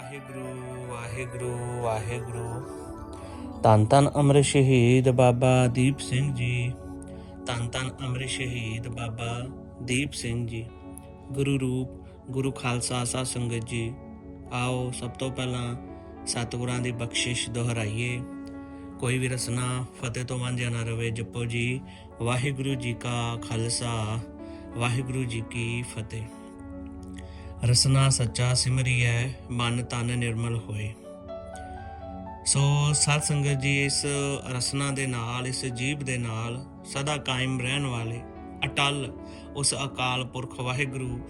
ਵਾਹਿਗੁਰੂ ਵਾਹਿਗੁਰੂ ਵਾਹਿਗੁਰੂ। ਧੰਨ ਧੰਨ ਅਮਰ ਸ਼ਹੀਦ ਬਾਬਾ ਦੀਪ ਸਿੰਘ ਜੀ। ਧੰਨ ਧੰਨ ਅਮਰ ਸ਼ਹੀਦ ਬਾਬਾ ਦੀਪ ਸਿੰਘ ਜੀ। ਗੁਰੂ ਰੂਪ, ਗੁਰੂ ਖਾਲਸਾ ਸਾਧ ਸੰਗਤ ਜੀ। ਆਓ ਸਭ ਤੋਂ ਪਹਿਲਾਂ ਸਤਿਗੁਰਾਂ ਦੀ ਬਖਸ਼ਿਸ਼ ਦੁਹਰਾਈਏ। ਕੋਈ ਵੀ ਰਸਨਾ ਫਤਿਹ ਤੋਂ ਵਾਂਝਿਆ ਨਾ ਰਵੇ, ਜਪੋ ਜੀ, ਵਾਹਿਗੁਰੂ ਜੀ ਕਾ ਖਾਲਸਾ, ਵਾਹਿਗੁਰੂ ਜੀ ਕੀ ਫਤਿਹ। ਰਸਨਾ ਸੱਚਾ ਸਿਮਰਿਐ ਮਨ ਤਨ ਨਿਰਮਲ ਹੋਏ। ਸੋ ਸਾਧ ਸੰਗਤ ਜੀ, ਇਸ ਰਸਨਾ ਦੇ ਨਾਲ, ਇਸ ਜੀਬ ਦੇ ਨਾਲ ਸਦਾ ਕਾਇਮ ਰਹਿਣ ਵਾਲੇ, ਅਟਲ ਉਸ ਅਕਾਲ ਪੁਰਖ ਵਾਹਿਗੁਰੂ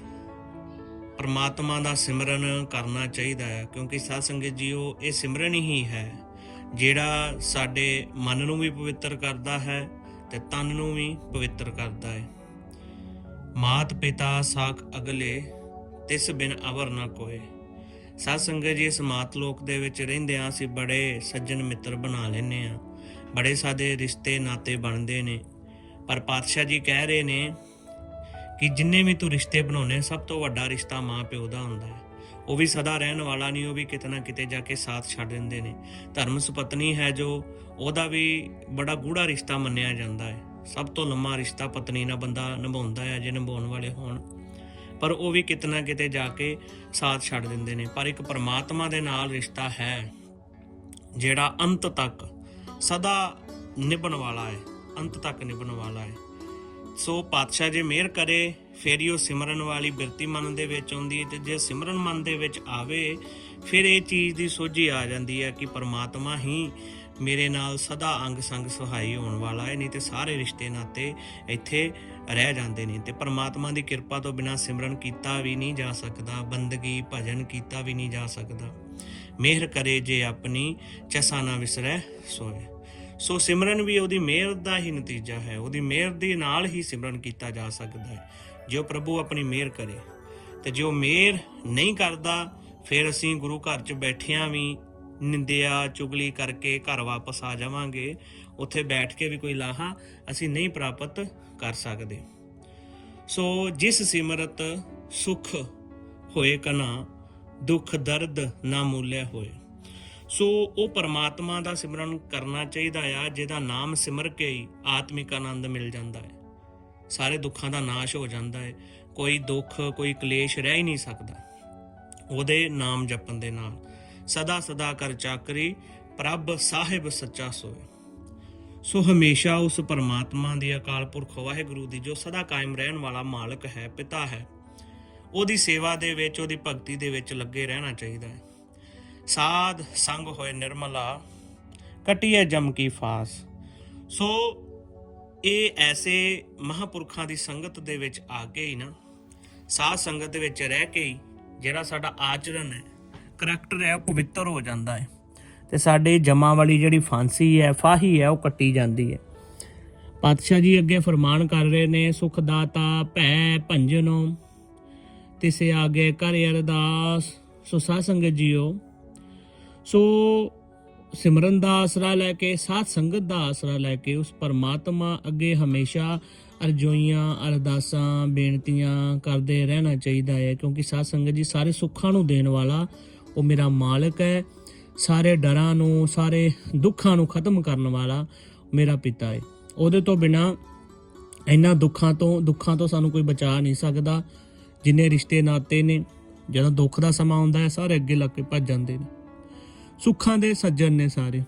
ਪਰਮਾਤਮਾ ਦਾ ਸਿਮਰਨ ਕਰਨਾ ਚਾਹੀਦਾ ਹੈ, ਕਿਉਂਕਿ ਸਾਧ ਸੰਗਤ ਜੀ, ਉਹ ਇਹ ਸਿਮਰਨ ਹੀ ਹੈ, ਜਿਹੜਾ ਸਾਡੇ ਮਨ ਨੂੰ ਵੀ ਪਵਿੱਤਰ ਕਰਦਾ ਹੈ ਤੇ ਤਨ ਨੂੰ ਵੀ ਪਵਿੱਤਰ ਕਰਦਾ ਹੈ। ਮਾਤ ਪਿਤਾ ਸਾਖ ਅਗਲੇ ਤਿਸ ਬਿਨ ਅਵਰ ਨਾ ਕੋਏ। ਸਾਧ ਸੰਗਤ ਜੀ, ਇਸ ਮਾਤ ਲੋਕ ਦੇ ਵਿੱਚ ਰਹਿੰਦੇ ਆ ਅਸੀਂ ਬੜੇ ਸੱਜਣ ਮਿੱਤਰ ਬਣਾ ਲੈਨੇ ਆ ਬੜੇ ਸਾਦੇ ਰਿਸ਼ਤੇ ਨਾਤੇ ਬਣਦੇ ਨੇ। ਪਰ ਪਾਤਸ਼ਾਹ ਜੀ ਕਹਿ ਰਹੇ ਨੇ ਕਿ ਜਿੰਨੇ ਵੀ ਤੂੰ ਰਿਸ਼ਤੇ ਬਣਾਉਣੇ ਸਭ ਤੋਂ ਵੱਡਾ ਰਿਸ਼ਤਾ ਮਾਂ ਪਿਓ ਦਾ ਹੁੰਦਾ ਹੈ। ਉਹ ਵੀ ਸਦਾ ਰਹਿਣ ਵਾਲਾ ਨਹੀਂ, ਉਹ ਵੀ ਕਿਤੇ ਨਾ ਕਿਤੇ ਜਾ ਕੇ ਸਾਥ ਛੱਡ ਦਿੰਦੇ ਨੇ। ਧਰਮ ਸੁਪਤਨੀ ਹੈ ਜੋ, ਉਹਦਾ ਵੀ ਬੜਾ ਗੂੜਾ ਰਿਸ਼ਤਾ ਮੰਨਿਆ ਜਾਂਦਾ ਹੈ। ਸਭ ਤੋਂ ਲੰਮਾ ਰਿਸ਼ਤਾ ਪਤਨੀ ਨਾਲ ਬੰਦਾ ਨਿਭਾਉਂਦਾ ਹੈ, ਜੇ ਨਿਭਾਉਣ ਵਾਲੇ ਹੋਣ। ਪਰ ਉਹ ਵੀ ਕਿਤੇ ਨਾ ਕਿਤੇ ਜਾ ਕੇ ਸਾਥ ਛੱਡ ਦਿੰਦੇ ਨੇ। ਪਰ ਇੱਕ ਪਰਮਾਤਮਾ ਦੇ ਨਾਲ ਰਿਸ਼ਤਾ ਹੈ, ਜਿਹੜਾ ਅੰਤ ਤੱਕ ਸਦਾ ਨਿਭਣ ਵਾਲਾ ਹੈ, ਅੰਤ ਤੱਕ ਨਿਭਣ ਵਾਲਾ ਹੈ। ਸੋ ਪਾਤਸ਼ਾਹ ਜੇ ਮਿਹਰ ਕਰੇ, ਫਿਰ ਹੀ ਉਹ ਸਿਮਰਨ ਵਾਲੀ ਬਿਰਤੀ ਮਨ ਦੇ ਵਿੱਚ ਆਉਂਦੀ ਹੈ ਤੇ ਜੇ ਸਿਮਰਨ ਮਨ ਦੇ ਵਿੱਚ ਆਵੇ, ਫਿਰ ਇਹ ਚੀਜ਼ ਦੀ ਸੋਝੀ ਆ ਜਾਂਦੀ ਹੈ ਕਿ ਪਰਮਾਤਮਾ ਹੀ ਮੇਰੇ ਨਾਲ ਸਦਾ ਅੰਗ ਸੰਗ ਸਹਾਈ ਹੋਣ ਵਾਲਾ ਹੈ, ਨਹੀਂ ਤੇ ਸਾਰੇ ਰਿਸ਼ਤੇ ਨਾਤੇ ਇੱਥੇ ਰਹਿ ਜਾਂਦੇ ਨੇ ਤੇ ਪਰਮਾਤਮਾ ਦੀ ਕਿਰਪਾ ਤੋਂ ਬਿਨਾ ਸਿਮਰਨ ਕੀਤਾ ਵੀ ਨਹੀਂ ਜਾ ਸਕਦਾ, ਬੰਦਗੀ, ਭਜਨ ਕੀਤਾ ਵੀ ਨਹੀਂ ਜਾ ਸਕਦਾ। ਮਿਹਰ ਕਰੇ ਜੇ ਆਪਣੀ, ਚਸਾ ਨਾ ਵਿਸਰੈ ਸੋਏ। ਸੋ ਸਿਮਰਨ ਵੀ ਉਹਦੀ ਮਿਹਰ ਦਾ ਹੀ ਨਤੀਜਾ ਹੈ, ਉਹਦੀ ਮਿਹਰ ਦੇ ਨਾਲ ਹੀ ਸਿਮਰਨ ਕੀਤਾ ਜਾ ਸਕਦਾ ਹੈ। ਜੋ ਪ੍ਰਭੂ ਆਪਣੀ ਮਿਹਰ ਕਰੇ ਤੇ ਜੋ ਮਿਹਰ ਨਹੀਂ ਕਰਦਾ, ਫਿਰ ਅਸੀਂ ਗੁਰੂ ਘਰ 'ਚ ਬੈਠਿਆਂ ਵੀ ਨਿੰਦਿਆ, ਚੁਗਲੀ ਕਰਕੇ ਘਰ ਵਾਪਸ ਆ ਜਾਵਾਂਗੇ। ਉੱਥੇ ਬੈਠ ਕੇ ਵੀ ਕੋਈ ਲਾਹਾ ਅਸੀਂ ਨਹੀਂ ਪ੍ਰਾਪਤ ਕਰ ਸਕਦੇ। ਸੋ ਜਿਸ ਸਿਮਰਤ ਸੁਖ ਹੋਏ ਕਨਾ, ਦੁੱਖ ਦਰਦ ਨਾ ਮੂਲਿਆ ਹੋਏ। ਸੋ ਉਹ ਪਰਮਾਤਮਾ ਦਾ ਸਿਮਰਨ ਕਰਨਾ ਚਾਹੀਦਾ ਆ, ਜਿਹਦਾ ਨਾਮ ਸਿਮਰ ਕੇ ਹੀ ਆਤਮਿਕ ਆਨੰਦ ਮਿਲ ਜਾਂਦਾ ਹੈ। ਸਾਰੇ ਦੁੱਖਾਂ ਦਾ ਨਾਸ਼ ਹੋ ਜਾਂਦਾ ਹੈ। ਕੋਈ ਦੁੱਖ, ਕੋਈ ਕਲੇਸ਼ ਰਹਿ ਹੀ ਨਹੀਂ ਸਕਦਾ। ਉਹਦੇ ਨਾਮ ਜਪਣ ਦੇ ਨਾਲ। ਸਦਾ ਸਦਾ ਕਰ ਚਾਕਰੀ, ਪ੍ਰਭ ਸਾਹਿਬ ਸੱਚਾ ਸੋਏ। ਸੋ ਹਮੇਸ਼ਾ ਉਸ ਪਰਮਾਤਮਾ ਦੀ ਅਕਾਲ ਪੁਰਖ ਵਾਹਿਗੁਰੂ ਦੀ ਜੋ ਸਦਾ ਕਾਇਮ ਰਹਿਣ ਵਾਲਾ ਮਾਲਕ ਹੈ, ਪਿਤਾ ਹੈ, ਉਹਦੀ ਸੇਵਾ ਦੇ ਵਿੱਚ, ਉਹਦੀ ਭਗਤੀ ਦੇ ਵਿੱਚ ਲੱਗੇ ਰਹਿਣਾ ਚਾਹੀਦਾ ਹੈ। ਸਾਧ ਸੰਗ ਹੋਏ ਨਿਰਮਲਾ ਕਟਿਏ ਜਮ ਕੀ ਫਾਸ। ਸੋ ਇਹ ਐਸੇ ਮਹਾਪੁਰਖਾਂ ਦੀ ਸੰਗਤ ਦੇ ਵਿੱਚ ਆ ਕੇ ਹੀ ਨਾ, ਸਾਧ ਸੰਗਤ ਦੇ ਵਿੱਚ ਰਹਿ ਕੇ ਹੀ ਜਿਹੜਾ ਸਾਡਾ ਆਚਰਣ ਹੈ ਕਰੈਕਟਰ ਹੈ, ਉਹ ਪਵਿੱਤਰ ਹੋ ਜਾਂਦਾ ਹੈ। ਤੇ ਸਾਡੇ ਜਮਾ ਵਾਲੀ ਜਿਹੜੀ ਫਾਂਸੀ ਹੈ, ਫਾਹੀ ਹੈ, ਉਹ ਕੱਟੀ ਜਾਂਦੀ ਹੈ। ਪਾਤਸ਼ਾਹ ਜੀ ਅੱਗੇ ਫਰਮਾਨ ਕਰ ਰਹੇ ਨੇ, ਸੁਖ ਦਾਤਾ ਭੈ ਭੰਜਨੋ, ਤਿਸੇ ਆਗੇ ਕਰ ਅਰਦਾਸ, ਸੋ ਸਾਧ ਸੰਗਤ ਜੀਓ, ਸੋ ਸਿਮਰਨ ਦਾ ਆਸਰਾ ਲੈ ਕੇ, ਸਾਧ ਸੰਗਤ ਦਾ ਆਸਰਾ ਲੈ ਕੇ, ਉਸ ਪਰਮਾਤਮਾ ਅੱਗੇ ਹਮੇਸ਼ਾ ਅਰਜ਼ੋਈਆਂ ਅਰਦਾਸਾਂ, ਬੇਨਤੀਆਂ ਕਰਦੇ ਰਹਿਣਾ ਚਾਹੀਦਾ ਹੈ, ਕਿਉਂਕਿ ਸਾਧ ਸੰਗਤ ਜੀ ਸਾਰੇ ਸੁੱਖਾਂ ਨੂੰ ਦੇਣ ਵਾਲਾ ਉਹ ਮੇਰਾ ਮਾਲਕ ਹੈ। ਸਾਰੇ ਡਰਾਂ ਨੂੰ, ਸਾਰੇ ਦੁੱਖਾਂ ਨੂੰ ਖਤਮ ਕਰਨ ਵਾਲਾ ਮੇਰਾ ਪਿਤਾ ਹੈ। ਉਹਦੇ ਤੋਂ ਬਿਨਾ ਇਹਨਾਂ ਦੁੱਖਾਂ ਤੋਂ ਦੁੱਖਾਂ ਤੋਂ ਸਾਨੂੰ ਕੋਈ ਬਚਾ ਨਹੀਂ ਸਕਦਾ, ਜਿੰਨੇ ਰਿਸ਼ਤੇ ਨਾਤੇ ਨੇ, ਜਦੋਂ ਦੁੱਖ ਦਾ ਸਮਾਂ ਆਉਂਦਾ ਹੈ, ਸਾਰੇ ਅੱਗੇ ਲੱਗ ਕੇ ਭੱਜ ਜਾਂਦੇ ਨੇ। ਸੁੱਖਾਂ ਦੇ ਸੱਜਣ ਨੇ ਸਾਰੇ।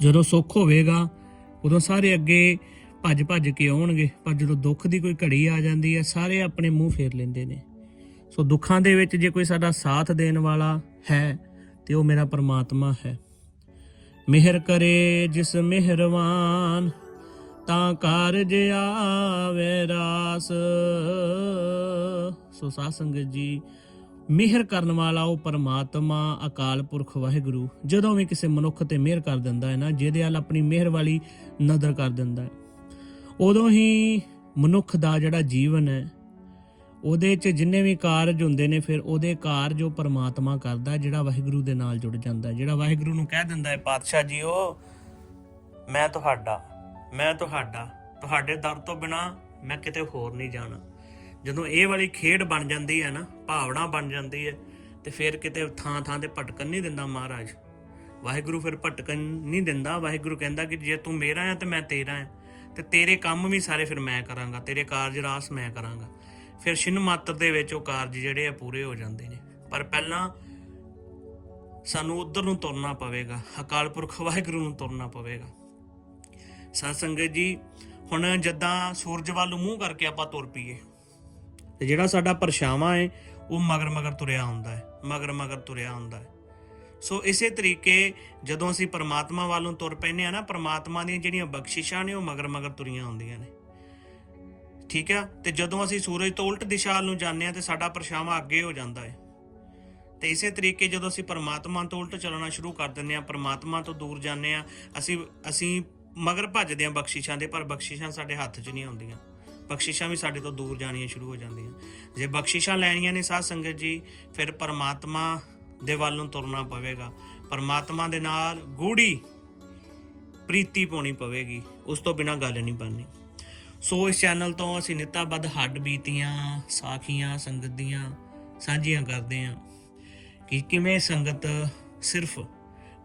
ਜਦੋਂ ਸੁੱਖ ਹੋਵੇਗਾ, ਉਦੋਂ ਸਾਰੇ ਅੱਗੇ ਭੱਜ ਭੱਜ ਕੇ ਆਉਣਗੇ, ਪਰ ਜਦੋਂ ਦੁੱਖ ਦੀ ਕੋਈ ਘੜੀ ਆ ਜਾਂਦੀ ਹੈ, ਸਾਰੇ ਆਪਣੇ ਮੂੰਹ ਫੇਰ ਲੈਂਦੇ ਨੇ। ਸੋ ਦੁੱਖਾਂ ਦੇ ਵਿੱਚ ਜੇ ਕੋਈ ਸਾਡਾ ਸਾਥ ਦੇਣ ਵਾਲਾ ਹੈ, ਤੇ ਉਹ ਮੇਰਾ ਪਰਮਾਤਮਾ ਹੈ। ਮਿਹਰ ਕਰੇ ਜਿਸ ਮਿਹਰਵਾਨ, ਤਾਂ ਕਾਰਜ ਆਵੇ ਰਾਸ। ਸੋ ਸਾਧ ਸੰਗਤ ਜੀ, ਮਿਹਰ ਕਰਨ ਵਾਲਾ ਉਹ ਪਰਮਾਤਮਾ, ਅਕਾਲ ਪੁਰਖ ਵਾਹਿਗੁਰੂ, ਜਦੋਂ ਵੀ ਕਿਸੇ ਮਨੁੱਖ ਤੇ ਮਿਹਰ ਕਰ ਦਿੰਦਾ ਹੈ ਨਾ, ਜਿਹਦੇ ਵੱਲ ਆਪਣੀ ਮਿਹਰ ਵਾਲੀ ਨਜ਼ਰ ਕਰ ਦਿੰਦਾ ਹੈ। ਉਦੋਂ ਹੀ ਮਨੁੱਖ ਦਾ ਜਿਹੜਾ ਜੀਵਨ ਹੈ ਉਹਦੇ 'ਚ ਜਿੰਨੇ ਵੀ ਕਾਰਜ ਹੁੰਦੇ ਨੇ, ਫਿਰ ਉਹਦੇ ਕਾਰਜ ਉਹ ਪਰਮਾਤਮਾ ਕਰਦਾ, ਜਿਹੜਾ ਵਾਹਿਗੁਰੂ ਦੇ ਨਾਲ ਜੁੜ ਜਾਂਦਾ ਜਿਹੜਾ ਵਾਹਿਗੁਰੂ ਨੂੰ ਕਹਿ ਦਿੰਦਾ ਹੈ, ਪਾਤਸ਼ਾਹ ਜੀ ਉਹ ਮੈਂ ਤੁਹਾਡਾ ਮੈਂ ਤੁਹਾਡਾ, ਤੁਹਾਡੇ ਦਰ ਤੋਂ ਬਿਨਾ ਮੈਂ ਕਿਤੇ ਹੋਰ ਨਹੀਂ ਜਾਣਾ। ਜਦੋਂ ਇਹ ਵਾਲੀ ਖੇਡ ਬਣ ਜਾਂਦੀ ਹੈ ਨਾ, ਭਾਵਨਾ ਬਣ ਜਾਂਦੀ ਹੈ, ਤੇ ਫਿਰ ਕਿਤੇ ਥਾਂ ਥਾਂ ਤੇ ਭਟਕਣ ਨਹੀਂ ਦਿੰਦਾ ਮਹਾਰਾਜ। ਵਾਹਿਗੁਰੂ ਫਿਰ ਭਟਕਣ ਨਹੀਂ ਦਿੰਦਾ। ਵਾਹਿਗੁਰੂ ਕਹਿੰਦਾ ਕਿ ਜੇ ਤੂੰ ਮੇਰਾ ਹੈ ਤੇ ਮੈਂ ਤੇਰਾ ਹੈ, ਤੇ ਤੇਰੇ ਕੰਮ ਵੀ ਸਾਰੇ ਫਿਰ ਮੈਂ ਕਰਾਂਗਾ, ਤੇਰੇ ਕਾਰਜ ਰਾਸ ਮੈਂ ਕਰਾਂਗਾ। ਫਿਰ ਛਿਨ ਮਾਤਰ ਦੇ ਵਿੱਚ ਉਹ ਕਾਰਜ ਜਿਹੜੇ ਆ ਪੂਰੇ ਹੋ ਜਾਂਦੇ ਨੇ। ਪਰ ਪਹਿਲਾਂ ਸਾਨੂੰ ਉਧਰ ਨੂੰ ਤੁਰਨਾ ਪਵੇਗਾ, ਅਕਾਲ ਪੁਰਖ ਵਾਹਿਗੁਰੂ ਨੂੰ ਤੁਰਨਾ ਪਵੇਗਾ। ਸਾਧ ਸੰਗਤ ਜੀ, ਹੁਣ ਜਦਾਂ ਸੂਰਜ ਵੱਲ ਨੂੰ ਮੂੰਹ ਕਰਕੇ ਆਪਾਂ ਤੁਰ ਪਈਏ, ਤੇ ਜਿਹੜਾ ਸਾਡਾ ਪਰਛਾਵਾਂ ਹੈ ਉਹ ਮਗਰ ਮਗਰ ਤੁਰਿਆ ਹੁੰਦਾ ਹੈ, ਮਗਰ ਮਗਰ ਤੁਰਿਆ ਹੁੰਦਾ ਹੈ। ਸੋ ਇਸੇ ਤਰੀਕੇ ਜਦੋਂ ਅਸੀਂ ਪਰਮਾਤਮਾ ਵੱਲ ਨੂੰ ਤੁਰ ਪੈਨੇ ਆ ਨਾ, ਪਰਮਾਤਮਾ ਦੀਆਂ ਜਿਹੜੀਆਂ ਬਖਸ਼ਿਸ਼ਾਂ ਨੇ ਉਹ ਮਗਰ ਮਗਰ ਤੁਰੀਆਂ ਹੁੰਦੀਆਂ ਨੇ। ਠੀਕ ਆ? ਤੇ ਜਦੋਂ ਅਸੀਂ ਸੂਰਜ ਤੋਂ ਉਲਟ ਦਿਸ਼ਾ ਨੂੰ ਜਾਂਦੇ ਆ ਤੇ ਸਾਡਾ ਪਰਛਾਵਾਂ ਅੱਗੇ ਹੋ ਜਾਂਦਾ ਹੈ। ਤੇ ਇਸੇ ਤਰੀਕੇ ਜਦੋਂ ਅਸੀਂ ਪਰਮਾਤਮਾ ਤੋਂ ਉਲਟ ਚੱਲਣਾ ਸ਼ੁਰੂ ਕਰ ਦਿੰਦੇ ਆ ਪਰਮਾਤਮਾ ਤੋਂ ਦੂਰ ਜਾਂਦੇ ਆ ਅਸੀਂ ਅਸੀਂ ਮਗਰ ਭੱਜਦੇ ਆ ਬਖਸ਼ਿਸ਼ਾਂ ਦੇ, ਪਰ ਬਖਸ਼ਿਸ਼ਾਂ ਸਾਡੇ ਹੱਥ 'ਚ ਨਹੀਂ ਆਉਂਦੀਆਂ। ਬਖਸ਼ਿਸ਼ਾਂ ਵੀ ਸਾਡੇ ਤੋਂ ਦੂਰ ਜਾਣੀਆਂ ਸ਼ੁਰੂ ਹੋ ਜਾਂਦੀਆਂ। ਜੇ ਬਖਸ਼ਿਸ਼ਾਂ ਲੈਣੀਆਂ ਨੇ ਸਾਧ ਸੰਗਤ ਜੀ, ਫਿਰ ਪਰਮਾਤਮਾ ਦੇ ਵੱਲ ਨੂੰ ਤੁਰਨਾ ਪਵੇਗਾ। ਪਰਮਾਤਮਾ ਦੇ ਨਾਲ ਗੂੜੀ ਪ੍ਰੀਤੀ ਪਾਉਣੀ ਪਵੇਗੀ। ਉਸ ਤੋਂ ਬਿਨਾ ਗੱਲ ਨਹੀਂ ਬਣਨੀ। ਸੋ ਇਸ ਚੈਨਲ ਤੋਂ ਅਸੀਂ ਨਿੱਤਾਬੱਧ ਹੱਡ ਬੀਤੀਆਂ, ਸਾਖੀਆਂ, ਸੰਗਤ ਦੀਆਂ ਸਾਂਝੀਆਂ ਕਰਦੇ ਹਾਂ ਕਿ ਕਿਵੇਂ ਸੰਗਤ ਸਿਰਫ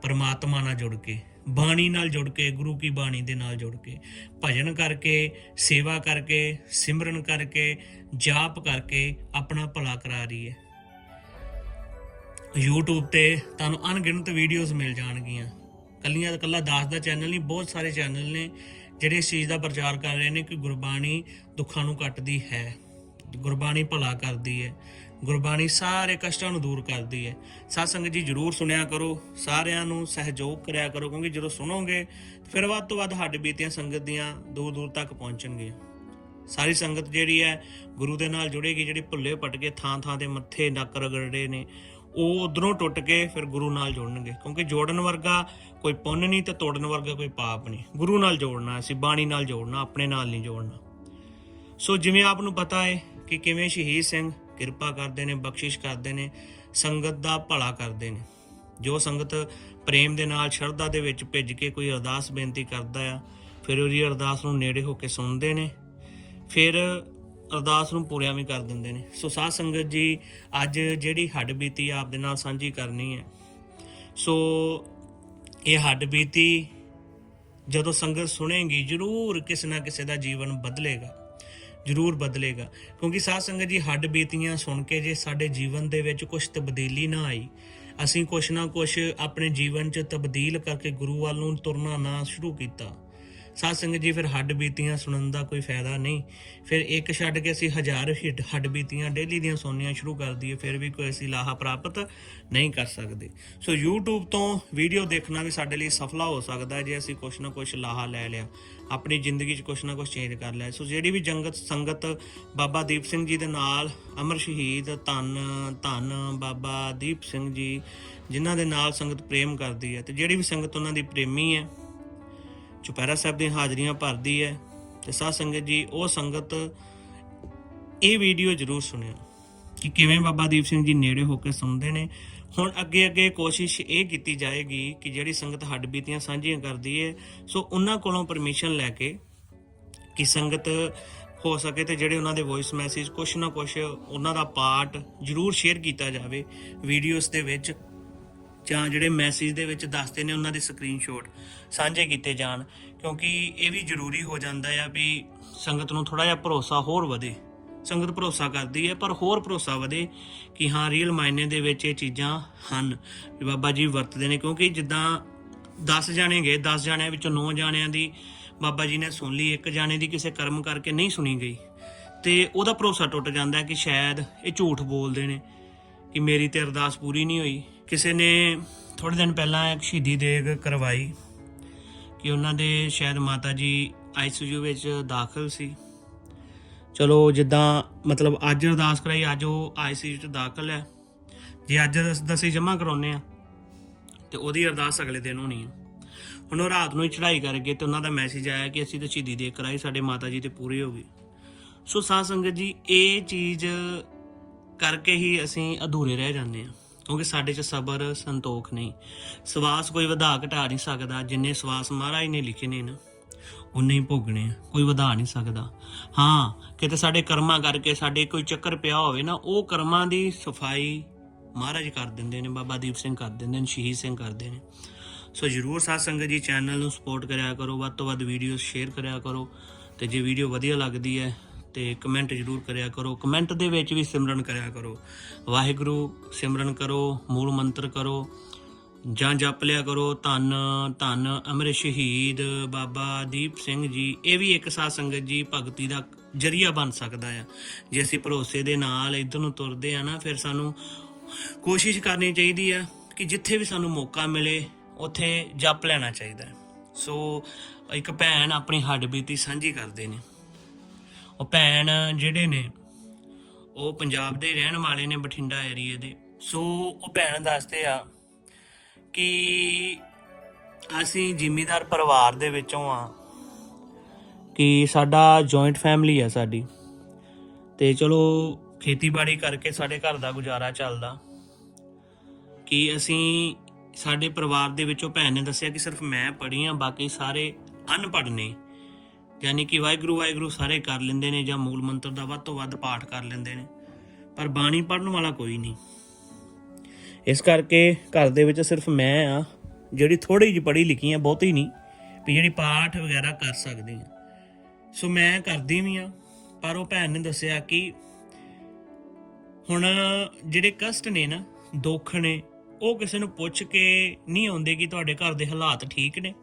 ਪਰਮਾਤਮਾ ਨਾਲ ਜੁੜ ਕੇ, ਬਾਣੀ ਨਾਲ ਜੁੜ ਕੇ, ਗੁਰੂ ਕੀ ਬਾਣੀ ਦੇ ਨਾਲ ਜੁੜ ਕੇ, ਭਜਨ ਕਰਕੇ, ਸੇਵਾ ਕਰਕੇ, ਸਿਮਰਨ ਕਰਕੇ, ਜਾਪ ਕਰਕੇ ਆਪਣਾ ਭਲਾ ਕਰਾ ਰਹੀ ਹੈ। YouTube ਤੇ ਤੁਹਾਨੂੰ ਅਣਗਿਣਤ ਵੀਡੀਓਜ਼ ਮਿਲ ਜਾਣਗੀਆਂ। ਕੱਲੀਆਂ ਕੱਲਾ ਦਾਸ ਦਾ ਚੈਨਲ ਨਹੀਂ, ਬਹੁਤ ਸਾਰੇ ਚੈਨਲ ਨੇ। ਜਿਹੜੇ ਇਸ ਚੀਜ਼ ਦਾ ਪ੍ਰਚਾਰ ਕਰ ਰਹੇ ਨੇ ਕਿ ਗੁਰਬਾਣੀ ਦੁੱਖਾਂ ਨੂੰ ਕੱਟਦੀ ਹੈ। ਗੁਰਬਾਣੀ ਭਲਾ ਕਰਦੀ ਹੈ। ਗੁਰਬਾਣੀ ਸਾਰੇ ਕਸ਼ਟਾਂ ਨੂੰ ਦੂਰ ਕਰਦੀ ਹੈ। ਸਾਧ ਸੰਗਤ ਜੀ ਜਰੂਰ ਸੁਣਿਆ ਕਰੋ। ਸਾਰਿਆਂ ਨੂੰ ਸਹਿਯੋਗ ਕਰਿਆ ਕਰੋ, ਕਿਉਂਕਿ ਜਦੋਂ ਸੁਣੋਗੇ, ਫਿਰ ਵੱਧ ਤੋਂ ਵੱਧ ਹੱਡ ਬੀਤੀਆਂ ਸੰਗਤ ਦੀਆਂ ਦੂਰ ਦੂਰ ਤੱਕ ਪਹੁੰਚਣਗੀਆਂ। ਸਾਰੀ ਸੰਗਤ ਜਿਹੜੀ ਹੈ ਗੁਰੂ ਦੇ ਨਾਲ ਜੁੜੇਗੀ, ਜਿਹੜੀ ਭੁੱਲੇ ਭਟਕੇ ਥਾਂ ਥਾਂ ਦੇ ਮੱਥੇ ਨੱਕ ਰਗੜਦੇ ਨੇ। ਉਹ ਉਧਰੋਂ ਟੁੱਟ ਕੇ ਫਿਰ ਗੁਰੂ ਨਾਲ ਜੋੜਨਗੇ। ਕਿਉਂਕਿ ਜੋੜਨ ਵਰਗਾ ਕੋਈ ਪੁੰਨ ਨਹੀਂ ਤੇ ਤੋੜਨ ਵਰਗਾ ਕੋਈ ਪਾਪ ਨਹੀਂ। ਗੁਰੂ ਨਾਲ ਜੋੜਨਾ, ਅਸੀਂ ਬਾਣੀ ਨਾਲ ਜੋੜਨਾ, ਆਪਣੇ ਨਾਲ ਨਹੀਂ ਜੋੜਨਾ। ਸੋ ਜਿਵੇਂ ਆਪ ਨੂੰ ਪਤਾ ਹੈ ਕਿ ਕਿਵੇਂ ਸ਼ਹੀਦ ਸਿੰਘ ਕਿਰਪਾ ਕਰਦੇ ਨੇ, ਬਖਸ਼ਿਸ਼ ਕਰਦੇ ਨੇ, ਸੰਗਤ ਦਾ ਭਲਾ ਕਰਦੇ ਨੇ। ਜੋ ਸੰਗਤ ਪ੍ਰੇਮ ਦੇ ਨਾਲ, ਸ਼ਰਧਾ ਦੇ ਵਿੱਚ ਭਿੱਜ ਕੇ ਕੋਈ ਅਰਦਾਸ ਬੇਨਤੀ ਕਰਦਾ ਆ, ਫਿਰ ਉਹਦੀ ਅਰਦਾਸ ਨੂੰ ਨੇੜੇ ਹੋ ਕੇ ਸੁਣਦੇ ਨੇ। ਫਿਰ ਅਰਦਾਸ ਨੂੰ ਪੂਰਿਆ ਵੀ ਕਰ ਦਿੰਦੇ ਨੇ। ਸੋ ਸਾਧ ਸੰਗਤ ਜੀ, ਅੱਜ ਜਿਹੜੀ ਹੱਡ ਬੀਤੀ ਆਪ ਦੇ ਨਾਲ ਸਾਂਝੀ ਕਰਨੀ ਹੈ। ਸੋ ਇਹ ਹੱਡ ਬੀਤੀ ਜਦੋਂ ਸੰਗਤ ਸੁਣੇਗੀ, ਜ਼ਰੂਰ ਕਿਸੇ ਨਾ ਕਿਸੇ ਦਾ ਜੀਵਨ ਬਦਲੇਗਾ। ਜ਼ਰੂਰ ਬਦਲੇਗਾ। ਕਿਉਂਕਿ ਸਾਧ ਸੰਗਤ ਜੀ, ਹੱਡ ਬੀਤੀਆਂ ਸੁਣ ਕੇ ਜੇ ਸਾਡੇ ਜੀਵਨ ਦੇ ਵਿੱਚ ਕੁਝ ਤਬਦੀਲੀ ਨਾ ਆਈ, ਅਸੀਂ ਕੁਛ ਨਾ ਕੁਛ ਆਪਣੇ ਜੀਵਨ 'ਚ ਤਬਦੀਲ ਕਰਕੇ ਗੁਰੂ ਵੱਲ ਨੂੰ ਤੁਰਨਾ ਨਾ ਸ਼ੁਰੂ ਕੀਤਾ। ਸਾਧ ਸੰਗਤ ਜੀ, ਫਿਰ ਹੱਡ ਬੀਤੀਆਂ ਸੁਣਨ ਦਾ ਕੋਈ ਫਾਇਦਾ ਨਹੀਂ। ਫਿਰ ਇੱਕ ਛੱਡ ਕੇ ਅਸੀਂ ਹਜ਼ਾਰ ਹਿੱਟ ਹੱਡ ਬੀਤੀਆਂ, ਡੇਲੀ ਦੀਆਂ ਸੁਣਨੀਆਂ ਸ਼ੁਰੂ ਕਰ ਦਈਏ, ਫਿਰ ਵੀ ਕੋਈ ਅਸੀਂ ਲਾਹਾ ਪ੍ਰਾਪਤ ਨਹੀਂ ਕਰ ਸਕਦੇ। ਸੋ YouTube ਤੋਂ ਵੀਡੀਓ ਦੇਖਣਾ ਵੀ ਸਾਡੇ ਲਈ ਸਫਲਾ ਹੋ ਸਕਦਾ ਜੇ ਅਸੀਂ ਕੁਛ ਨਾ ਕੁਛ ਲਾਹਾ ਲੈ ਲਿਆ। ਆਪਣੀ ਜ਼ਿੰਦਗੀ 'ਚ ਕੁਛ ਨਾ ਕੁਛ ਚੇਂਜ ਕਰ ਲਿਆ। ਸੋ ਜਿਹੜੀ ਵੀ ਜੰਗਤ ਸੰਗਤ ਬਾਬਾ ਦੀਪ ਸਿੰਘ ਜੀ ਦੇ ਨਾਲ, ਅਮਰ ਸ਼ਹੀਦ ਧੰਨ ਧੰਨ ਬਾਬਾ ਦੀਪ ਸਿੰਘ ਜੀ, ਜਿਨ੍ਹਾਂ ਦੇ ਨਾਲ ਸੰਗਤ ਪ੍ਰੇਮ ਕਰਦੀ ਹੈ, ਤੇ ਜਿਹੜੀ ਵੀ ਸੰਗਤ ਉਹਨਾਂ ਦੀ ਪ੍ਰੇਮੀ ਹੈ ਚੁਪਹਿਰਾ ਸਾਹਿਬ ਦੀਆਂ ਹਾਜ਼ਰੀਆਂ ਭਰਦੀ ਹੈ ਤੇ ਸਾਧ ਸੰਗਤ ਜੀ, ਉਹ ਸੰਗਤ ਇਹ ਵੀਡੀਓ ਜਰੂਰ ਸੁਣਿਓ ਕਿ ਕਿਵੇਂ ਬਾਬਾ ਦੀਪ ਸਿੰਘ ਜੀ ਨੇੜੇ ਹੋ ਕੇ ਸੁਣਦੇ ਨੇ। ਹੁਣ ਅੱਗੇ ਅੱਗੇ ਕੋਸ਼ਿਸ਼ ਇਹ ਕੀਤੀ ਜਾਏਗੀ ਕਿ ਜਿਹੜੀ ਸੰਗਤ ਹੱਡ ਬੀਤੀਆਂ ਸਾਂਝੀਆਂ ਕਰਦੀ ਹੈ, ਸੋ ਉਹਨਾਂ ਕੋਲੋਂ ਪਰਮਿਸ਼ਨ ਲੈ ਕੇ ਕਿ ਸੰਗਤ ਹੋ ਸਕੇ ਤੇ ਜਿਹੜੇ ਉਹਨਾਂ ਦੇ ਵੌਇਸ ਮੈਸੇਜ ਕੁਛ ਨਾ ਕੁਛ ਉਹਨਾਂ ਦਾ ਪਾਰਟ ਜਰੂਰ ਸ਼ੇਅਰ ਕੀਤਾ ਜਾਵੇ ਵੀਡੀਓਜ਼ ਦੇ ਵਿੱਚ। ਜਾਂ ਜਿਹੜੇ ਮੈਸੇਜ ਦੇ ਵਿੱਚ ਦੱਸਦੇ ਨੇ ਉਹਨਾਂ ਦੇ ਸਕਰੀਨਸ਼ਾਟ ਸਾਂਝੇ ਕੀਤੇ ਜਾਣ, ਕਿਉਂਕਿ ਇਹ ਵੀ ਜ਼ਰੂਰੀ ਹੋ ਜਾਂਦਾ ਆ ਵੀ ਸੰਗਤ ਨੂੰ ਥੋੜਾ ਜਿਹਾ ਭਰੋਸਾ ਹੋਰ ਵਧੇ। ਸੰਗਤ ਭਰੋਸਾ ਕਰਦੀ ਹੈ, ਪਰ ਹੋਰ ਭਰੋਸਾ ਵਧੇ ਕਿ ਹਾਂ ਰੀਅਲ ਮਾਇਨੇ ਦੇ ਵਿੱਚ ਇਹ ਚੀਜ਼ਾਂ ਹਨ ਵੀ ਬਾਬਾ ਜੀ ਵਰਤਦੇ ਨੇ, ਕਿਉਂਕਿ ਜਿੱਦਾਂ 10 ਜਾਣੇ ਗਏ 10 ਜਾਣਿਆਂ ਵਿੱਚੋਂ 9 ਜਾਣਿਆਂ ਦੀ ਬਾਬਾ ਜੀ ਨੇ ਸੁਣ ਲਈ, ਇੱਕ ਜਾਣੇ ਦੀ ਕਿਸੇ ਕਰਮ ਕਰਕੇ ਨਹੀਂ ਸੁਣੀ ਗਈ। ਤੇ ਉਹਦਾ ਭਰੋਸਾ ਟੁੱਟ ਜਾਂਦਾ ਕਿ ਸ਼ਾਇਦ ਇਹ ਝੂਠ ਬੋਲਦੇ ਨੇ ਕਿ ਮੇਰੀ ਤੇ ਅਰਦਾਸ ਪੂਰੀ ਨਹੀਂ ਹੋਈ। ਕਿਸੇ ਨੇ ਥੋੜੇ ਦਿਨ ਪਹਿਲਾਂ ਇੱਕ ਸ਼ਹੀਦੀ ਦੇਗ ਕਰਵਾਈ ਕਿ ਉਹਨਾਂ ਦੇ ਸ਼ਾਇਦ ਮਾਤਾ ਜੀ ਆਈਸੀਯੂ ਵਿੱਚ ਦਾਖਲ ਸੀ। ਚਲੋ ਜਿੱਦਾਂ ਮਤਲਬ ਅੱਜ ਅਰਦਾਸ ਕਰਾਈ, ਅੱਜ ਉਹ ਆਈਸੀਯੂ 'ਚ ਦਾਖਲ ਹੈ। ਜੇ ਅੱਜ ਦਸ- ਦਸੀਂ ਜਮ੍ਹਾਂ ਕਰਾਉਨੇ ਆ ਤੇ ਉਹਦੀ ਅਰਦਾਸ ਅਗਲੇ ਦਿਨ ਹੋਣੀ ਹੈ। ਹੁਣ ਉਹ ਰਾਤ ਨੂੰ ਹੀ ਚੜ੍ਹਾਈ ਕਰਕੇ ਗਏ ਤੇ ਉਹਨਾਂ ਦਾ ਮੈਸੇਜ ਆਇਆ ਕਿ ਅਸੀਂ ਤਾਂ ਸ਼ਹੀਦੀ ਦੇਗ ਕਰਾਈ, ਸਾਡੇ ਮਾਤਾ ਜੀ ਤੇ ਪੂਰੀ ਹੋ ਗਈ। ਸੋ ਸਾਧ ਸੰਗਤ ਜੀ, ਇਹ ਚੀਜ਼ ਕਰਕੇ ਹੀ ਅਸੀਂ ਅਧੂਰੇ ਰਹਿ ਜਾਂਦੇ ਹਾਂ। ਕਿਉਂਕਿ ਸਾਡੇ 'ਚ ਸਬਰ, ਸੰਤੋਖ ਨਹੀਂ। ਸਵਾਸ ਕੋਈ ਵਧਾ ਘਟਾ ਨਹੀਂ ਸਕਦਾ, ਜਿੰਨੇ ਸਵਾਸ ਮਹਾਰਾਜ ਨੇ ਲਿਖੇ ਨੇ ਨਾ ਉਨੇ ਹੀ ਭੋਗਣੇ ਆ, ਕੋਈ ਵਧਾ ਨਹੀਂ ਸਕਦਾ। ਹਾਂ, ਕਿਤੇ ਸਾਡੇ ਕਰਮਾਂ ਕਰਕੇ ਸਾਡੇ ਕੋਈ ਚੱਕਰ ਪਿਆ ਹੋਵੇ ਨਾ, ਉਹ ਕਰਮਾਂ ਦੀ ਸਫ਼ਾਈ ਮਹਾਰਾਜ ਕਰ ਦਿੰਦੇ ਨੇ, ਬਾਬਾ ਦੀਪ ਸਿੰਘ ਕਰ ਦਿੰਦੇ ਨੇ, ਸ਼ਹੀਦ ਸਿੰਘ ਕਰਦੇ ਨੇ। ਸੋ ਜਰੂਰ ਸਾਧ ਸੰਗਤ ਜੀ ਚੈਨਲ ਨੂੰ ਸਪੋਰਟ ਕਰਿਆ ਕਰੋ, ਵੱਧ ਤੋਂ ਵੱਧ ਵੀਡੀਓਜ਼ ਸ਼ੇਅਰ ਕਰਿਆ ਕਰੋ, ਤੇ ਜੇ ਵੀਡੀਓ ਵਧੀਆ ਲੱਗਦੀ ਹੈ ਤੇ ਕਮੈਂਟ ਜਰੂਰ ਕਰਿਆ ਕਰੋ। ਕਮੈਂਟ ਦੇ ਵਿੱਚ ਵੀ ਸਿਮਰਨ ਕਰਿਆ ਕਰੋ। ਵਾਹਿਗੁਰੂ, ਸਿਮਰਨ ਕਰੋ, ਮੂਲ ਮੰਤਰ ਕਰੋ, ਜਾਂ ਜਪ ਲਿਆ ਕਰੋ। ਧੰਨ ਧੰਨ ਅਮਰ ਸ਼ਹੀਦ ਬਾਬਾ ਦੀਪ ਸਿੰਘ ਜੀ। ਇਹ ਵੀ ਇੱਕ ਸਾਧ ਸੰਗਤ ਜੀ ਭਗਤੀ ਦਾ ਜਰੀਆ ਬਣ ਸਕਦਾ ਆ। ਜੇ ਅਸੀਂ ਭਰੋਸੇ ਦੇ ਨਾਲ ਇਧਰ ਨੂੰ ਤੁਰਦੇ ਆ ਨਾ, ਫਿਰ ਸਾਨੂੰ ਕੋਸ਼ਿਸ਼ ਕਰਨੀ ਚਾਹੀਦੀ ਆ ਕਿ ਜਿੱਥੇ ਵੀ ਸਾਨੂੰ ਮੌਕਾ ਮਿਲੇ, ਉੱਥੇ ਜਪ ਲੈਣਾ ਚਾਹੀਦਾ। ਸੋ ਇੱਕ ਭੈਣ ਆਪਣੀ ਹੱਡ ਬੀਤੀ ਸਾਂਝੀ ਕਰਦੇ ਨੇ। ਉਹ ਭੈਣ ਜਿਹੜੇ ਨੇ, ਉਹ ਪੰਜਾਬ ਦੇ ਰਹਿਣ ਵਾਲੇ ਨੇ ਬਠਿੰਡਾ ਏਰੀਏ ਦੇ। ਸੋ ਉਹ ਭੈਣ ਦੱਸਦੇ ਆ ਕਿ ਅਸੀਂ ਜ਼ਿਮੀਦਾਰ ਪਰਿਵਾਰ ਦੇ ਵਿੱਚੋਂ ਆ ਕਿ ਸਾਡਾ ਜੁਆਇੰਟ ਫੈਮਿਲੀ ਆ ਸਾਡੀ। ਤੇ ਚਲੋ, ਖੇਤੀਬਾੜੀ ਕਰਕੇ ਸਾਡੇ ਘਰ ਦਾ ਗੁਜ਼ਾਰਾ ਚੱਲਦਾ। ਕਿ ਅਸੀਂ ਸਾਡੇ ਪਰਿਵਾਰ ਦੇ ਵਿੱਚੋਂ ਭੈਣ ਨੇ ਦੱਸਿਆ ਕਿ ਸਿਰਫ ਮੈਂ ਪੜ੍ਹੀ ਆ, ਬਾਕੀ ਸਾਰੇ ਅਨਪੜ੍ਹ ਨੇ। ਯਾਨੀ ਕਿ ਵਾਹਿਗੁਰੂ ਵਾਹਿਗੁਰੂ ਸਾਰੇ ਕਰ ਲੈਂਦੇ ਨੇ ਜਾਂ ਮੂਲ ਮੰਤਰ ਦਾ ਵੱਧ ਤੋਂ ਵੱਧ ਪਾਠ ਕਰ ਲੈਂਦੇ ਨੇ। ਪਰ ਬਾਣੀ ਪੜ੍ਹਨ ਵਾਲਾ ਕੋਈ ਨਹੀਂ। ਇਸ ਕਰਕੇ ਘਰ ਦੇ ਵਿੱਚ ਸਿਰਫ ਮੈਂ ਆ, ਜਿਹੜੀ ਥੋੜੀ ਜਿਹੀ ਪੜ੍ਹੀ ਲਿਖੀ ਆ, ਬਹੁਤੀ ਨਹੀਂ, ਵੀ ਜਿਹੜੀ ਪਾਠ ਵਗੈਰਾ ਕਰ ਸਕਦੀ ਆ। ਸੋ ਮੈਂ ਕਰਦੀ ਵੀ ਆ, ਪਰ ਉਹ ਭੈਣ ਨੇ ਦੱਸਿਆ ਕਿ ਹੁਣ ਜਿਹੜੇ ਕਸ਼ਟ ਨੇ ਨਾ, ਦੁੱਖ ਨੇ, ਉਹ ਕਿਸੇ ਨੂੰ ਪੁੱਛ ਕੇ ਨਹੀਂ ਆਉਂਦੇ ਕਿ ਤੁਹਾਡੇ ਘਰ ਦੇ ਹਾਲਾਤ ਠੀਕ ਨੇ,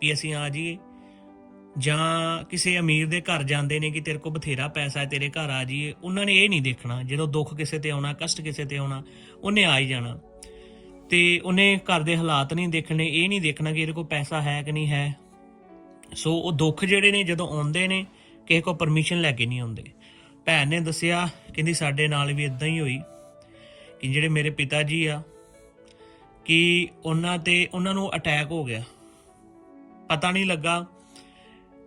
ਵੀ ਅਸੀਂ ਆ ਜਾਈਏ। ਜਾਂ ਕਿਸੇ ਅਮੀਰ ਦੇ ਘਰ ਜਾਂਦੇ ਨੇ ਕਿ ਤੇਰੇ ਕੋਲ ਬਥੇਰਾ ਪੈਸਾ ਹੈ, ਤੇਰੇ ਘਰ ਆ ਜਾਈਏ, ਉਹਨਾਂ ਨੇ ਇਹ ਨਹੀਂ ਦੇਖਣਾ, ਜਦੋਂ ਦੁੱਖ ਕਿਸੇ ਤੇ ਆਉਣਾ, ਕਸ਼ਟ ਕਿਸੇ ਤੇ ਆਉਣਾ, ਉਹਨੇ ਆ ਹੀ ਜਾਣਾ। ਤੇ ਉਹਨੇ ਘਰ ਦੇ ਹਾਲਾਤ ਨਹੀਂ ਦੇਖਣੇ, ਇਹ ਨਹੀਂ ਦੇਖਣਾ ਕਿ ਇਹਦੇ ਕੋਲ ਪੈਸਾ ਹੈ ਕਿ ਨਹੀਂ ਹੈ। ਸੋ ਉਹ ਦੁੱਖ ਜਿਹੜੇ ਨੇ, ਜਦੋਂ ਆਉਂਦੇ ਨੇ, ਕਿਸੇ ਕੋ ਪਰਮਿਸ਼ਨ ਲੈ ਕੇ ਨਹੀਂ ਆਉਂਦੇ। ਭੈਣ ਨੇ ਦੱਸਿਆ, ਕਹਿੰਦੀ ਸਾਡੇ ਨਾਲ ਵੀ ਇਦਾਂ ਹੀ ਹੋਈ, ਕਿ ਜਿਹੜੇ ਮੇਰੇ ਪਿਤਾ ਜੀ ਆ, ਕਿ ਉਹਨਾਂ ਤੇ, ਉਹਨਾਂ ਨੂੰ ਅਟੈਕ ਹੋ ਗਿਆ। ਪਤਾ ਨਹੀਂ ਲੱਗਾ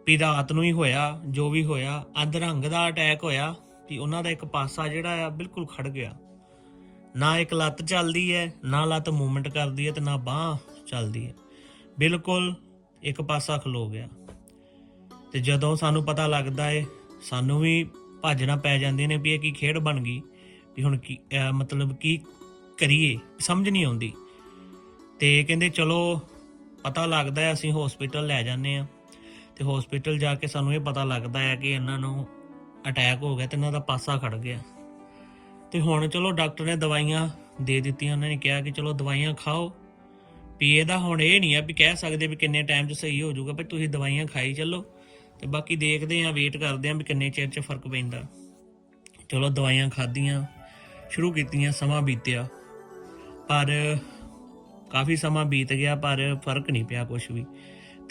ਵੀ ਰਾਤ ਨੂੰ ਹੀ ਹੋਇਆ, ਜੋ ਵੀ ਹੋਇਆ ਅੱਧ ਰੰਗ ਦਾ ਅਟੈਕ ਹੋਇਆ, ਵੀ ਉਹਨਾਂ ਦਾ ਇੱਕ ਪਾਸਾ ਜਿਹੜਾ ਆ ਬਿਲਕੁਲ ਖੜ ਗਿਆ। ਨਾ ਇੱਕ ਲੱਤ ਚੱਲਦੀ ਹੈ, ਨਾ ਲੱਤ ਮੂਵਮੈਂਟ ਕਰਦੀ ਹੈ ਤੇ ਨਾ ਬਾਹ ਚੱਲਦੀ ਹੈ। ਬਿਲਕੁਲ ਇੱਕ ਪਾਸਾ ਖਲੋ ਗਿਆ। ਤੇ ਜਦੋਂ ਸਾਨੂੰ ਪਤਾ ਲੱਗਦਾ ਏ, ਸਾਨੂੰ ਵੀ ਭੱਜਣਾ ਪੈ ਜਾਂਦੇ ਨੇ ਵੀ ਇਹ ਕੀ ਖੇਡ ਬਣ ਗਈ, ਵੀ ਹੁਣ ਕੀ ਮਤਲਬ ਕੀ ਕਰੀਏ, ਸਮਝ ਨਹੀਂ ਆਉਂਦੀ। ਤੇ ਕਹਿੰਦੇ, ਚਲੋ, ਪਤਾ ਲੱਗਦਾ ਅਸੀਂ ਹਸਪੀਟਲ ਲੈ ਜਾਂਦੇ ਆ ਤੇ ਹਸਪੀਟਲ ਜਾ ਕੇ ਸਾਨੂੰ ਇਹ ਪਤਾ ਲੱਗਦਾ ਹੈ ਕਿ ਇਹਨਾਂ ਨੂੰ ਅਟੈਕ ਹੋ ਗਿਆ ਤੇ ਇਹਨਾਂ ਦਾ ਪਾਸਾ ਖੜ ਗਿਆ। ਤੇ ਹੁਣ ਚਲੋ ਡਾਕਟਰ ਨੇ ਦਵਾਈਆਂ ਦੇ ਦਿੱਤੀਆਂ, ਉਹਨਾਂ ਨੇ ਕਿਹਾ ਕਿ ਚਲੋ ਦਵਾਈਆਂ ਖਾਓ। ਵੀ ਇਹਦਾ ਹੁਣ ਇਹ ਨਹੀਂ ਆ ਵੀ ਕਹਿ ਸਕਦੇ ਵੀ ਕਿੰਨੇ ਟਾਈਮ 'ਚ ਸਹੀ ਹੋ ਜਾਊਗਾ ਪਰ ਤੁਸੀਂ ਦਵਾਈਆਂ ਖਾਈ ਚੱਲੋ। ਤੇ ਬਾਕੀ ਦੇਖਦੇ ਆਂ ਵੇਟ ਕਰਦੇ ਆਂ ਵੀ ਕਿੰਨੇ ਚਿਰ 'ਚ ਫ਼ਰਕ ਪੈਂਦਾ। ਚਲੋ ਦਵਾਈਆਂ ਖਾਧੀਆਂ, ਸ਼ੁਰੂ ਕੀਤੀਆਂ, ਸਮਾਂ ਬੀਤਿਆ। ਪਰ ਕਾਫੀ ਸਮਾਂ ਬੀਤ ਗਿਆ, ਪਰ ਫ਼ਰਕ ਨਹੀਂ ਪਿਆ ਕੁਝ ਵੀ।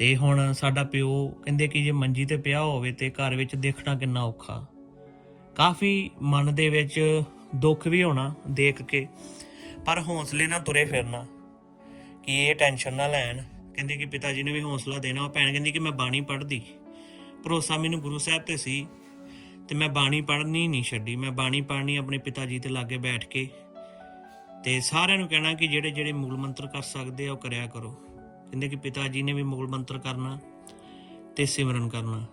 ਤੇ ਹੁਣ ਸਾਡਾ ਪਿਓ ਕਹਿੰਦੇ ਕਿ ਜੇ ਮੰਜੀ ਤੇ ਪਿਆ ਹੋਵੇ ਤੇ ਘਰ ਵਿੱਚ ਦੇਖਣਾ ਕਿੰਨਾ ਔਖਾ। ਕਾਫੀ ਮਨ ਦੇ ਵਿੱਚ ਦੁੱਖ ਵੀ ਹੋਣਾ ਦੇਖ ਕੇ, ਪਰ ਹੌਸਲੇ ਨਾਲ ਤੁਰੇ ਫਿਰਨਾ, ਕਿ ਇਹ ਟੈਨਸ਼ਨ ਨਾ ਲੈਣ। ਕਹਿੰਦੇ ਕਿ ਪਿਤਾ ਜੀ ਨੇ ਵੀ ਹੌਸਲਾ ਦੇਣਾ, ਉਹ ਭੈਣ ਕਹਿੰਦੀ ਕਿ ਮੈਂ ਬਾਣੀ ਪੜ੍ਹਦੀ। ਭਰੋਸਾ ਮੈਨੂੰ ਗੁਰੂ ਸਾਹਿਬ ਤੇ ਸੀ ਤੇ ਮੈਂ ਬਾਣੀ ਪੜ੍ਹਨੀ ਨਹੀਂ ਛੱਡੀ। ਮੈਂ ਬਾਣੀ ਪੜ੍ਹਨੀ ਆਪਣੇ ਪਿਤਾ ਜੀ ਤੇ ਲਾਗੇ ਬੈਠ ਕੇ ਤੇ ਸਾਰਿਆਂ ਨੂੰ ਕਹਿਣਾ ਕਿ ਜਿਹੜੇ ਜਿਹੜੇ ਮੂਲ ਮੰਤਰ ਕਰ ਸਕਦੇ ਆ, ਉਹ ਕਰਿਆ ਕਰੋ। ਕਹਿੰਦੇ ਕਿ ਪਿਤਾ ਜੀ ਨੇ ਵੀ ਮੂਲ ਮੰਤਰ ਕਰਨਾ ਤੇ ਸਿਮਰਨ ਕਰਨਾ।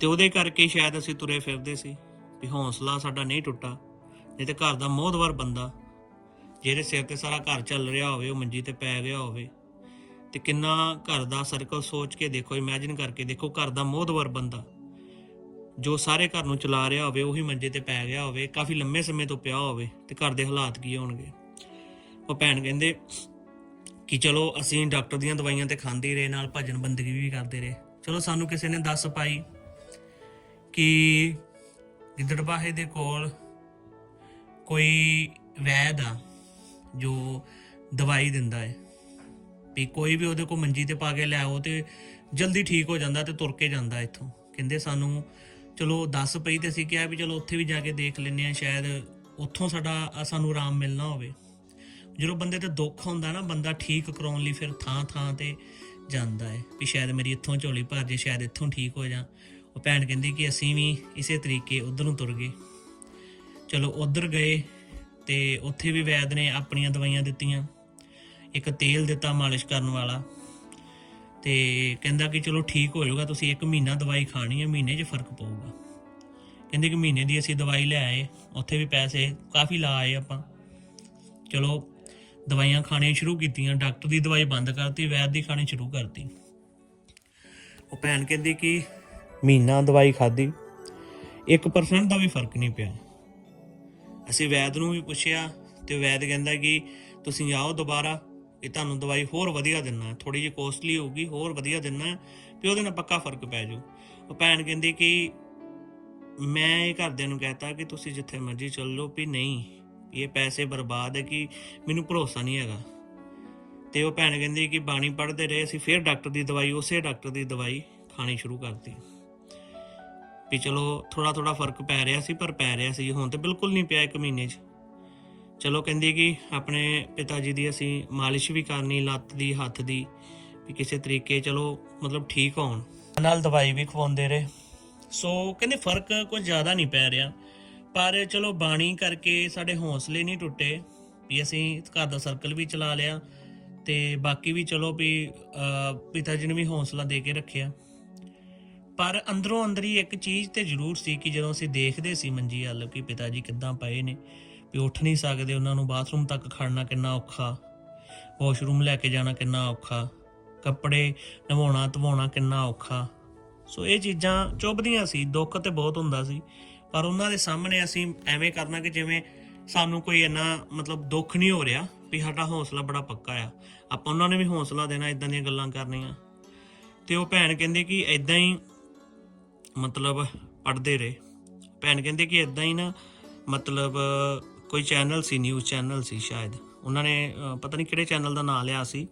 ਤੇ ਉਹਦੇ ਕਰਕੇ ਸ਼ਾਇਦ ਅਸੀਂ ਤੁਰੇ ਫਿਰਦੇ ਸੀ ਵੀ ਹੌਸਲਾ ਸਾਡਾ ਨਹੀਂ ਟੁੱਟਾ, ਨਹੀਂ ਤੇ ਘਰ ਦਾ ਮੋਹਦਵਰ ਬੰਦਾ, ਜਿਹਦੇ ਸਿਰ ਤੇ ਸਾਰਾ ਘਰ ਚੱਲ ਰਿਹਾ ਹੋਵੇ, ਉਹ ਮੰਜੀ ਤੇ ਪੈ ਗਿਆ ਹੋਵੇ। ਤੇ ਕਿੰਨਾ ਘਰ ਦਾ ਸਰਕਲ ਸੋਚ ਕੇ ਦੇਖੋ ਇਮੇਜਿਨ ਕਰਕੇ ਦੇਖੋ ਘਰ ਦਾ ਮੋਹਦਵਰ ਬੰਦਾ, ਜੋ ਸਾਰੇ ਘਰ ਨੂੰ ਚਲਾ ਰਿਹਾ ਹੋਵੇ, ਉਹੀ ਮੰਜੇ ਤੇ ਪੈ ਗਿਆ ਹੋਵੇ, ਕਾਫੀ ਲੰਮੇ ਸਮੇਂ ਤੋਂ ਪਿਆ ਹੋਵੇ ਤੇ ਘਰ ਦੇ ਹਾਲਾਤ ਕੀ ਹੋਣਗੇ। ਉਹ ਭੈਣ ਕਹਿੰਦੇ ਕਿ ਚਲੋ ਅਸੀਂ ਡਾਕਟਰ ਦੀਆਂ ਦਵਾਈਆਂ ਤੇ ਖਾਂਦੇ ਰਹੇ, ਨਾਲ ਭਜਨ ਬੰਦਗੀ ਵੀ ਕਰਦੇ ਰਹੇ। ਚਲੋ ਸਾਨੂੰ ਕਿਸੇ ਨੇ ਦੱਸ ਪਾਈ ਕਿ ਗਿੱਦੜਬਾਹੇ ਦੇ ਕੋਲ ਕੋਈ ਵੈਦ ਆ ਜੋ ਦਵਾਈ ਦਿੰਦਾ ਹੈ। ਵੀ ਕੋਈ ਵੀ ਉਹਦੇ ਕੋਲ ਮੰਜੀ ਤੇ ਪਾ ਕੇ ਲਿਆਓ ਤੇ ਜਲਦੀ ਠੀਕ ਹੋ ਜਾਂਦਾ ਤੇ ਤੁਰ ਕੇ ਜਾਂਦਾ ਇੱਥੋਂ। ਕਹਿੰਦੇ ਸਾਨੂੰ ਚਲੋ ਦੱਸ ਪਈ ਤੇ ਅਸੀਂ ਕਿਹਾ ਵੀ ਚਲੋ ਉੱਥੇ ਵੀ ਜਾ ਕੇ ਦੇਖ ਲੈਂਦੇ ਆ ਸ਼ਾਇਦ ਉੱਥੋਂ ਸਾਡਾ, ਸਾਨੂੰ ਆਰਾਮ ਮਿਲਣਾ ਹੋਵੇ। ਜਦੋਂ ਬੰਦੇ ਤੇ ਦੁੱਖ ਹੁੰਦਾ ਨਾ, ਬੰਦਾ ਠੀਕ ਕਰਾਉਣ ਲਈ ਫਿਰ ਥਾਂ ਥਾਂ ਤੇ ਜਾਂਦਾ ਹੈ ਵੀ ਸ਼ਾਇਦ ਮੇਰੀ ਇੱਥੋਂ ਝੋਲੀ ਭਰ ਜੇ, ਸ਼ਾਇਦ ਇੱਥੋਂ ਠੀਕ ਹੋ ਜਾ। ਉਹ ਭੈਣ ਕਹਿੰਦੀ ਕਿ ਅਸੀਂ ਵੀ ਇਸੇ ਤਰੀਕੇ ਉਧਰ ਨੂੰ ਤੁਰ ਗਏ। ਚਲੋ ਉਧਰ ਗਏ ਤੇ ਉੱਥੇ ਵੀ ਵੈਦ ਨੇ ਆਪਣੀਆਂ ਦਵਾਈਆਂ ਦਿੱਤੀਆਂ। ਇੱਕ ਤੇਲ ਦਿੱਤਾ ਮਾਲਿਸ਼ ਕਰਨ ਵਾਲਾ ਤੇ ਕਹਿੰਦਾ ਕਿ ਚਲੋ ਠੀਕ ਹੋ ਜਾਊਗਾ, ਤੁਸੀਂ ਇੱਕ ਮਹੀਨਾ ਦਵਾਈ ਖਾਣੀ ਹੈ, ਮਹੀਨੇ 'ਚ ਫ਼ਰਕ ਪਊਗਾ। ਕਹਿੰਦੇ ਕਿ ਮਹੀਨੇ ਦੀ ਅਸੀਂ ਦਵਾਈ ਲੈ ਆਏ, ਉੱਥੇ ਵੀ ਪੈਸੇ ਕਾਫੀ ਲਾ ਆਏ ਆਪਾਂ। ਚਲੋ ਦਵਾਈਆਂ ਖਾਣੀਆਂ ਸ਼ੁਰੂ ਕੀਤੀਆਂ, ਡਾਕਟਰ ਦੀ ਦਵਾਈ ਬੰਦ ਕਰਤੀ, ਵੈਦ ਦੀ ਖਾਣੀ ਸ਼ੁਰੂ ਕਰਤੀ। ਉਹ ਭੈਣ ਕਹਿੰਦੀ ਕਿ ਮਹੀਨਾ ਦਵਾਈ ਖਾਧੀ 1% ਦਾ ਵੀ ਫ਼ਰਕ ਨਹੀਂ ਪਿਆ। ਅਸੀਂ ਵੈਦ ਨੂੰ ਵੀ ਪੁੱਛਿਆ ਤੇ ਵੈਦ ਕਹਿੰਦਾ ਕਿ ਤੁਸੀਂ ਆਓ ਦੁਬਾਰਾ ਇਹ ਤੁਹਾਨੂੰ ਦਵਾਈ ਹੋਰ ਵਧੀਆ ਦਿੰਨਾ ਥੋੜੀ ਜਿਹੀ ਕੋਸਟਲੀ ਹੋਊਗੀ, ਹੋਰ ਵਧੀਆ ਦਿੰਨਾ, ਵੀ ਉਹਦੇ ਨਾਲ ਪੱਕਾ ਫ਼ਰਕ ਪੈ ਜਾਊ। ਉਹ ਭੈਣ ਕਹਿੰਦੀ ਕਿ ਮੈਂ ਇਹ ਘਰਦਿਆਂ ਨੂੰ ਕਹਤਾ ਕਿ ਤੁਸੀਂ ਜਿੱਥੇ ਮਰਜ਼ੀ ਚੱਲ ਲਓ ਵੀ ਨਹੀਂ ਇਹ ਪੈਸੇ ਬਰਬਾਦ ਹੈ ਕਿ ਮੈਨੂੰ ਭਰੋਸਾ ਨਹੀਂ ਹੈਗਾ। ਤੇ ਉਹ ਭੈਣ ਕਹਿੰਦੀ ਕਿ ਬਾਣੀ ਪੜ੍ਹਦੇ ਰਹੇ, ਅਸੀਂ ਫਿਰ ਡਾਕਟਰ ਦੀ ਦਵਾਈ, ਉਸੇ ਡਾਕਟਰ ਦੀ ਦਵਾਈ ਖਾਣੀ ਸ਼ੁਰੂ ਕਰਤੀ। ਵੀ ਚਲੋ ਥੋੜਾ ਥੋੜਾ ਫ਼ਰਕ ਪੈ ਰਿਹਾ ਸੀ, ਪਰ ਪੈ ਰਿਹਾ ਸੀ, ਹੁਣ ਤੇ ਬਿਲਕੁਲ ਨਹੀਂ ਪਿਆ ਇੱਕ ਮਹੀਨੇ 'ਚ। ਚਲੋ ਕਹਿੰਦੀ ਕਿ ਆਪਣੇ ਪਿਤਾ ਜੀ ਦੀ ਅਸੀਂ ਮਾਲਿਸ਼ ਵੀ ਕਰਨੀ, ਲੱਤ ਦੀ, ਹੱਥ ਦੀ, ਵੀ ਕਿਸੇ ਤਰੀਕੇ ਚਲੋ ਮਤਲਬ ਠੀਕ ਹੋਣ। ਨਾਲ ਦਵਾਈ ਵੀ ਖਵਾਉਂਦੇ ਰਹੇ। ਸੋ ਕਹਿੰਦੇ ਫ਼ਰਕ ਕੁਝ ਜ਼ਿਆਦਾ ਨਹੀਂ ਪੈ ਰਿਹਾ। ਪਰ ਚਲੋ ਬਾਣੀ ਕਰਕੇ ਸਾਡੇ ਹੌਸਲੇ ਨਹੀਂ ਟੁੱਟੇ ਵੀ ਅਸੀਂ ਘਰ ਦਾ ਸਰਕਲ ਵੀ ਚਲਾ ਲਿਆ ਤੇ ਬਾਕੀ ਵੀ ਚਲੋ ਵੀ ਪਿਤਾ ਜੀ ਨੇ ਵੀ ਹੌਸਲਾ ਦੇ ਕੇ ਰੱਖਿਆ। ਪਰ ਅੰਦਰੋਂ ਅੰਦਰ ਹੀ ਇੱਕ ਚੀਜ਼ ਤੇ ਜ਼ਰੂਰ ਸੀ ਕਿ ਜਦੋਂ ਅਸੀਂ ਦੇਖਦੇ ਸੀ ਮੰਜੀ ਵੱਲ ਕਿ ਪਿਤਾ ਜੀ ਕਿੱਦਾਂ ਪਏ ਨੇ, ਵੀ ਉੱਠ ਨਹੀਂ ਸਕਦੇ, ਉਹਨਾਂ ਨੂੰ ਬਾਥਰੂਮ ਤੱਕ ਖੜਨਾ ਕਿੰਨਾ ਔਖਾ, ਵਾਸ਼ਰੂਮ ਲੈ ਕੇ ਜਾਣਾ ਕਿੰਨਾ ਔਖਾ, ਕੱਪੜੇ ਨਵਾਉਣਾ ਧਵਾਉਣਾ ਕਿੰਨਾ ਔਖਾ। ਸੋ ਇਹ ਚੀਜ਼ਾਂ ਚੁੱਭਦੀਆਂ ਸੀ, ਦੁੱਖ ਤੇ ਬਹੁਤ ਹੁੰਦਾ ਸੀ। ਪਰ ਉਹਨਾਂ ਦੇ ਸਾਹਮਣੇ ਅਸੀਂ ਐਵੇਂ ਕਰਨਾ ਕਿ ਜਿਵੇਂ ਸਾਨੂੰ ਕੋਈ ਇੰਨਾ ਮਤਲਬ ਦੁੱਖ ਨਹੀਂ ਹੋ ਰਿਹਾ ਵੀ ਸਾਡਾ ਹੌਸਲਾ ਬੜਾ ਪੱਕਾ ਆ। ਆਪਾਂ ਉਹਨਾਂ ਨੇ ਵੀ ਹੌਸਲਾ ਦੇਣਾ ਇਦਾਂ ਦੀਆਂ ਗੱਲਾਂ ਕਰਨੀਆਂ। ਤੇ ਉਹ ਭੈਣ ਕਹਿੰਦੇ ਕਿ ਇਦਾਂ ਹੀ ਮਤਲਬ ਪੜਦੇ ਰਹੇ। ਭੈਣ ਕਹਿੰਦੇ ਕਿ ਇਦਾਂ ਹੀ ਨਾ ਮਤਲਬ ਕੋਈ ਚੈਨਲ ਸੀ ਨਿਊਜ਼ ਚੈਨਲ ਸੀ ਸ਼ਾਇਦ। ਉਹਨਾਂ ਨੇ ਪਤਾ ਨਹੀਂ ਕਿਹੜੇ ਚੈਨਲ ਦਾ ਨਾਮ ਲਿਆ ਸੀ।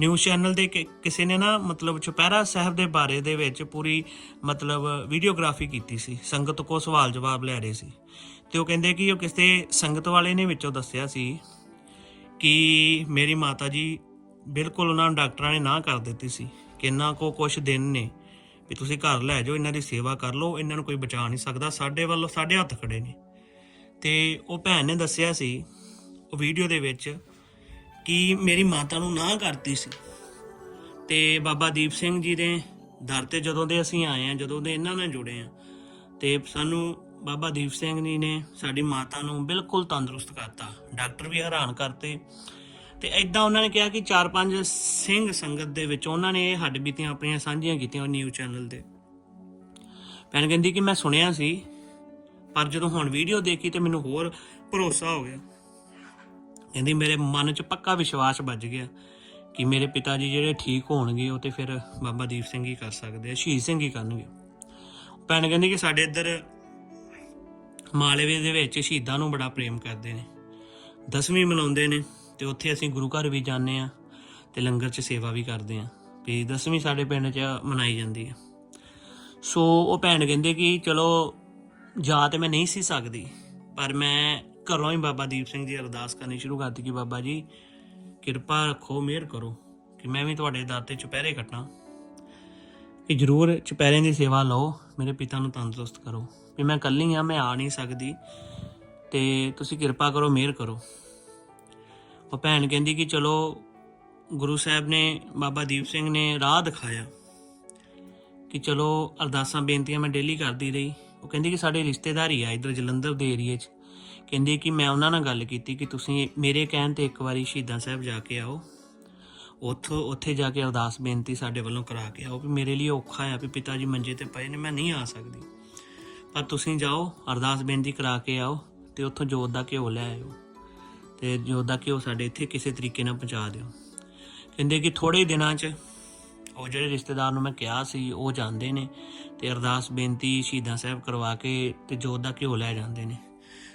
ਨਿਊਜ਼ ਚੈਨਲ ਦੇ ਕਿ- ਕਿਸੇ ਨੇ ਨਾ ਮਤਲਬ ਚੁਪਹਿਰਾ ਸਾਹਿਬ ਦੇ ਬਾਰੇ ਦੇ ਵਿੱਚ ਪੂਰੀ ਮਤਲਬ ਵੀਡੀਓਗ੍ਰਾਫੀ ਕੀਤੀ ਸੀ। ਸੰਗਤ ਕੋ ਸਵਾਲ ਜਵਾਬ ਲੈ ਰਹੇ ਸੀ। ਤੇ ਉਹ ਕਹਿੰਦੇ ਕਿ ਉਹ ਕਿਸੇ ਸੰਗਤ ਵਾਲੇ ਨੇ ਵਿੱਚੋਂ ਦੱਸਿਆ ਸੀ ਕਿ ਮੇਰੀ ਮਾਤਾ ਜੀ ਬਿਲਕੁਲ ਉਹਨਾਂ ਨੂੰ ਡਾਕਟਰਾਂ ਨੇ ਨਾ ਕਰ ਦਿੱਤੀ ਸੀ ਕਿ ਇਹਨਾਂ ਕੋ ਕੁਝ ਦਿਨ ਨੇ ਵੀ ਤੁਸੀਂ ਘਰ ਲੈ ਜਾਓ, ਇਹਨਾਂ ਦੀ ਸੇਵਾ ਕਰ ਲਓ, ਇਹਨਾਂ ਨੂੰ ਕੋਈ ਬਚਾ ਨਹੀਂ ਸਕਦਾ, ਸਾਡੇ ਵੱਲੋਂ ਸਾਡੇ ਹੱਥ ਖੜੇ ਨੇ। ਤੇ ਉਹ ਭੈਣ ਨੇ ਦੱਸਿਆ ਸੀ ਵੀਡੀਓ ਦੇ ਵਿੱਚ ਕਿ ਮੇਰੀ ਮਾਤਾ ਨੂੰ ਨਾ ਕਰਤੀ ਸੀ। ਤੇ ਬਾਬਾ ਦੀਪ ਸਿੰਘ ਜੀ ਦੇ ਦਰ ਤੇ ਜਦੋਂ ਦੇ ਅਸੀਂ ਆਏ ਆ ਜਦੋਂ ਦੇ ਇਹਨਾਂ ਨਾਲ ਜੁੜੇ ਆ ਤੇ ਸਾਨੂੰ ਬਾਬਾ ਦੀਪ ਸਿੰਘ ਜੀ ਨੇ ਸਾਡੀ ਮਾਤਾ ਨੂੰ ਬਿਲਕੁਲ ਤੰਦਰੁਸਤ ਕਰਤਾ। ਡਾਕਟਰ ਵੀ ਹੈਰਾਨ ਕਰਤੇ। ਤੇ ਐਦਾਂ ਉਹਨਾਂ ਨੇ ਕਿਹਾ ਕਿ ਚਾਰ ਪੰਜ ਸਿੰਘ ਸੰਗਤ ਦੇ ਵਿੱਚ ਉਹਨਾਂ ਨੇ ਇਹ ਹੱਡ ਬੀਤੀਆਂ, ਆਪਣੀਆਂ ਸਾਂਝੀਆਂ ਕੀਤੀਆਂ ਨਿਊਜ਼ ਚੈਨਲ ਤੇ। ਭੈਣ ਕਹਿੰਦੀ ਕਿ ਮੈਂ ਸੁਣਿਆ ਸੀ, ਪਰ ਜਦੋਂ ਹੁਣ ਵੀਡੀਓ ਦੇਖੀ ਤੇ ਮੈਨੂੰ ਹੋਰ ਭਰੋਸਾ ਹੋ ਗਿਆ। ਕਹਿੰਦੀ ਮੇਰੇ ਮਨ 'ਚ ਪੱਕਾ ਵਿਸ਼ਵਾਸ ਵੱਜ ਗਿਆ ਕਿ ਮੇਰੇ ਪਿਤਾ ਜੀ ਜਿਹੜੇ ਠੀਕ ਹੋਣਗੇ, ਉਹ ਤੇ ਫਿਰ ਬਾਬਾ ਦੀਪ ਸਿੰਘ ਹੀ ਕਰ ਸਕਦੇ ਆ, ਸ਼ਹੀਦ ਸਿੰਘ ਹੀ ਕਰਨਗੇ। ਭੈਣ ਕਹਿੰਦੀ ਕਿ ਸਾਡੇ ਇੱਧਰ ਮਾਲਵੇ ਦੇ ਵਿੱਚ ਸ਼ਹੀਦਾਂ ਨੂੰ ਬੜਾ ਪ੍ਰੇਮ ਕਰਦੇ ਨੇ। ਦਸਵੀਂ ਮਨਾਉਂਦੇ ਨੇ ਤੇ ਉੱਥੇ ਅਸੀਂ ਗੁਰੂ ਘਰ ਵੀ ਜਾਂਦੇ ਆ ਤੇ ਲੰਗਰ 'ਚ ਸੇਵਾ ਵੀ ਕਰਦੇ ਆ ਵੀ ਦਸਵੀਂ ਸਾਡੇ ਪਿੰਡ 'ਚ ਮਨਾਈ ਜਾਂਦੀ ਹੈ। ਸੋ ਉਹ ਭੈਣ ਕਹਿੰਦੇ ਕਿ ਚਲੋ, ਜਾ ਤੇ ਮੈਂ ਨਹੀਂ ਸੀ ਸਕਦੀ, ਪਰ ਮੈਂ ਘਰੋਂ ਹੀ ਬਾਬਾ ਦੀਪ ਸਿੰਘ ਜੀ ਅਰਦਾਸ ਕਰਨੀ ਸ਼ੁਰੂ ਕਰਤੀ ਕਿ ਬਾਬਾ ਜੀ, ਕਿਰਪਾ ਰੱਖੋ, ਮਿਹਰ ਕਰੋ ਕਿ ਮੈਂ ਵੀ ਤੁਹਾਡੇ ਦਰ ਤੇ ਚੁਪਹਿਰੇ ਕੱਟਾਂ ਕਿ ਜਰੂਰ ਚੁਪਹਿਰਿਆਂ ਦੀ ਸੇਵਾ ਲਓ, ਮੇਰੇ ਪਿਤਾ ਨੂੰ ਤੰਦਰੁਸਤ ਕਰੋ। ਵੀ ਮੈਂ ਇਕੱਲੀ ਆ ਮੈਂ ਆ ਨਹੀਂ ਸਕਦੀ ਤੇ ਤੁਸੀਂ ਕਿਰਪਾ ਕਰੋ, ਮਿਹਰ ਕਰੋ। ਉਹ ਭੈਣ ਕਹਿੰਦੀ ਕਿ ਚਲੋ, ਗੁਰੂ ਸਾਹਿਬ ਨੇ, ਬਾਬਾ ਦੀਪ ਸਿੰਘ ਨੇ ਰਾਹ ਦਿਖਾਇਆ ਕਿ ਚਲੋ ਅਰਦਾਸਾਂ, ਬੇਨਤੀਆਂ ਮੈਂ ਡੇਲੀ ਕਰਦੀ ਰਹੀ। ਉਹ ਕਹਿੰਦੀ ਕਿ ਸਾਡੇ ਰਿਸ਼ਤੇਦਾਰੀ ਆ, ਇਧਰ ਜਲੰਧਰ ਦੇ ਏਰੀਏ 'ਚ। ਕਹਿੰਦੇ ਕਿ ਮੈਂ ਉਹਨਾਂ ਨਾਲ ਗੱਲ ਕੀਤੀ ਕਿ ਤੁਸੀਂ ਮੇਰੇ ਕਹਿਣ ਤੇ ਇੱਕ ਵਾਰੀ ਸ਼ਹੀਦਾਂ ਸਾਹਿਬ ਜਾ ਕੇ ਆਓ। ਉੱਥੋਂ, ਉੱਥੇ ਜਾ ਕੇ ਅਰਦਾਸ ਬੇਨਤੀ ਸਾਡੇ ਵੱਲੋਂ ਕਰਾ ਕੇ ਆਓ ਵੀ ਮੇਰੇ ਲਈ ਔਖਾ ਆ ਵੀ ਪਿਤਾ ਜੀ ਮੰਜੇ ਤੇ ਪਏ ਨੇ, ਮੈਂ ਨਹੀਂ ਆ ਸਕਦੀ। ਪਰ ਤੁਸੀਂ ਜਾਓ, ਅਰਦਾਸ ਬੇਨਤੀ ਕਰਾ ਕੇ ਆਓ ਤੇ ਉੱਥੋਂ ਜੋਤ ਦਾ ਘਿਓ ਲੈ ਆਇਓ ਤੇ ਜੋਤ ਦਾ ਘਿਓ ਸਾਡੇ ਇੱਥੇ ਕਿਸੇ ਤਰੀਕੇ ਨਾਲ ਪਹੁੰਚਾ ਦਿਓ। ਕਹਿੰਦੇ ਕਿ ਥੋੜੇ ਦਿਨਾਂ 'ਚ ਉਹ ਜਿਹੜੇ ਰਿਸ਼ਤੇਦਾਰ ਨੂੰ ਮੈਂ ਕਿਹਾ ਸੀ, ਉਹ ਜਾਂਦੇ ਨੇ ਤੇ ਅਰਦਾਸ ਬੇਨਤੀ ਸ਼ਹੀਦਾਂ ਸਾਹਿਬ ਕਰਵਾ ਕੇ ਤੇ ਜੋਤ ਦਾ ਘਿਓ ਲੈ ਜਾਂਦੇ ਨੇ।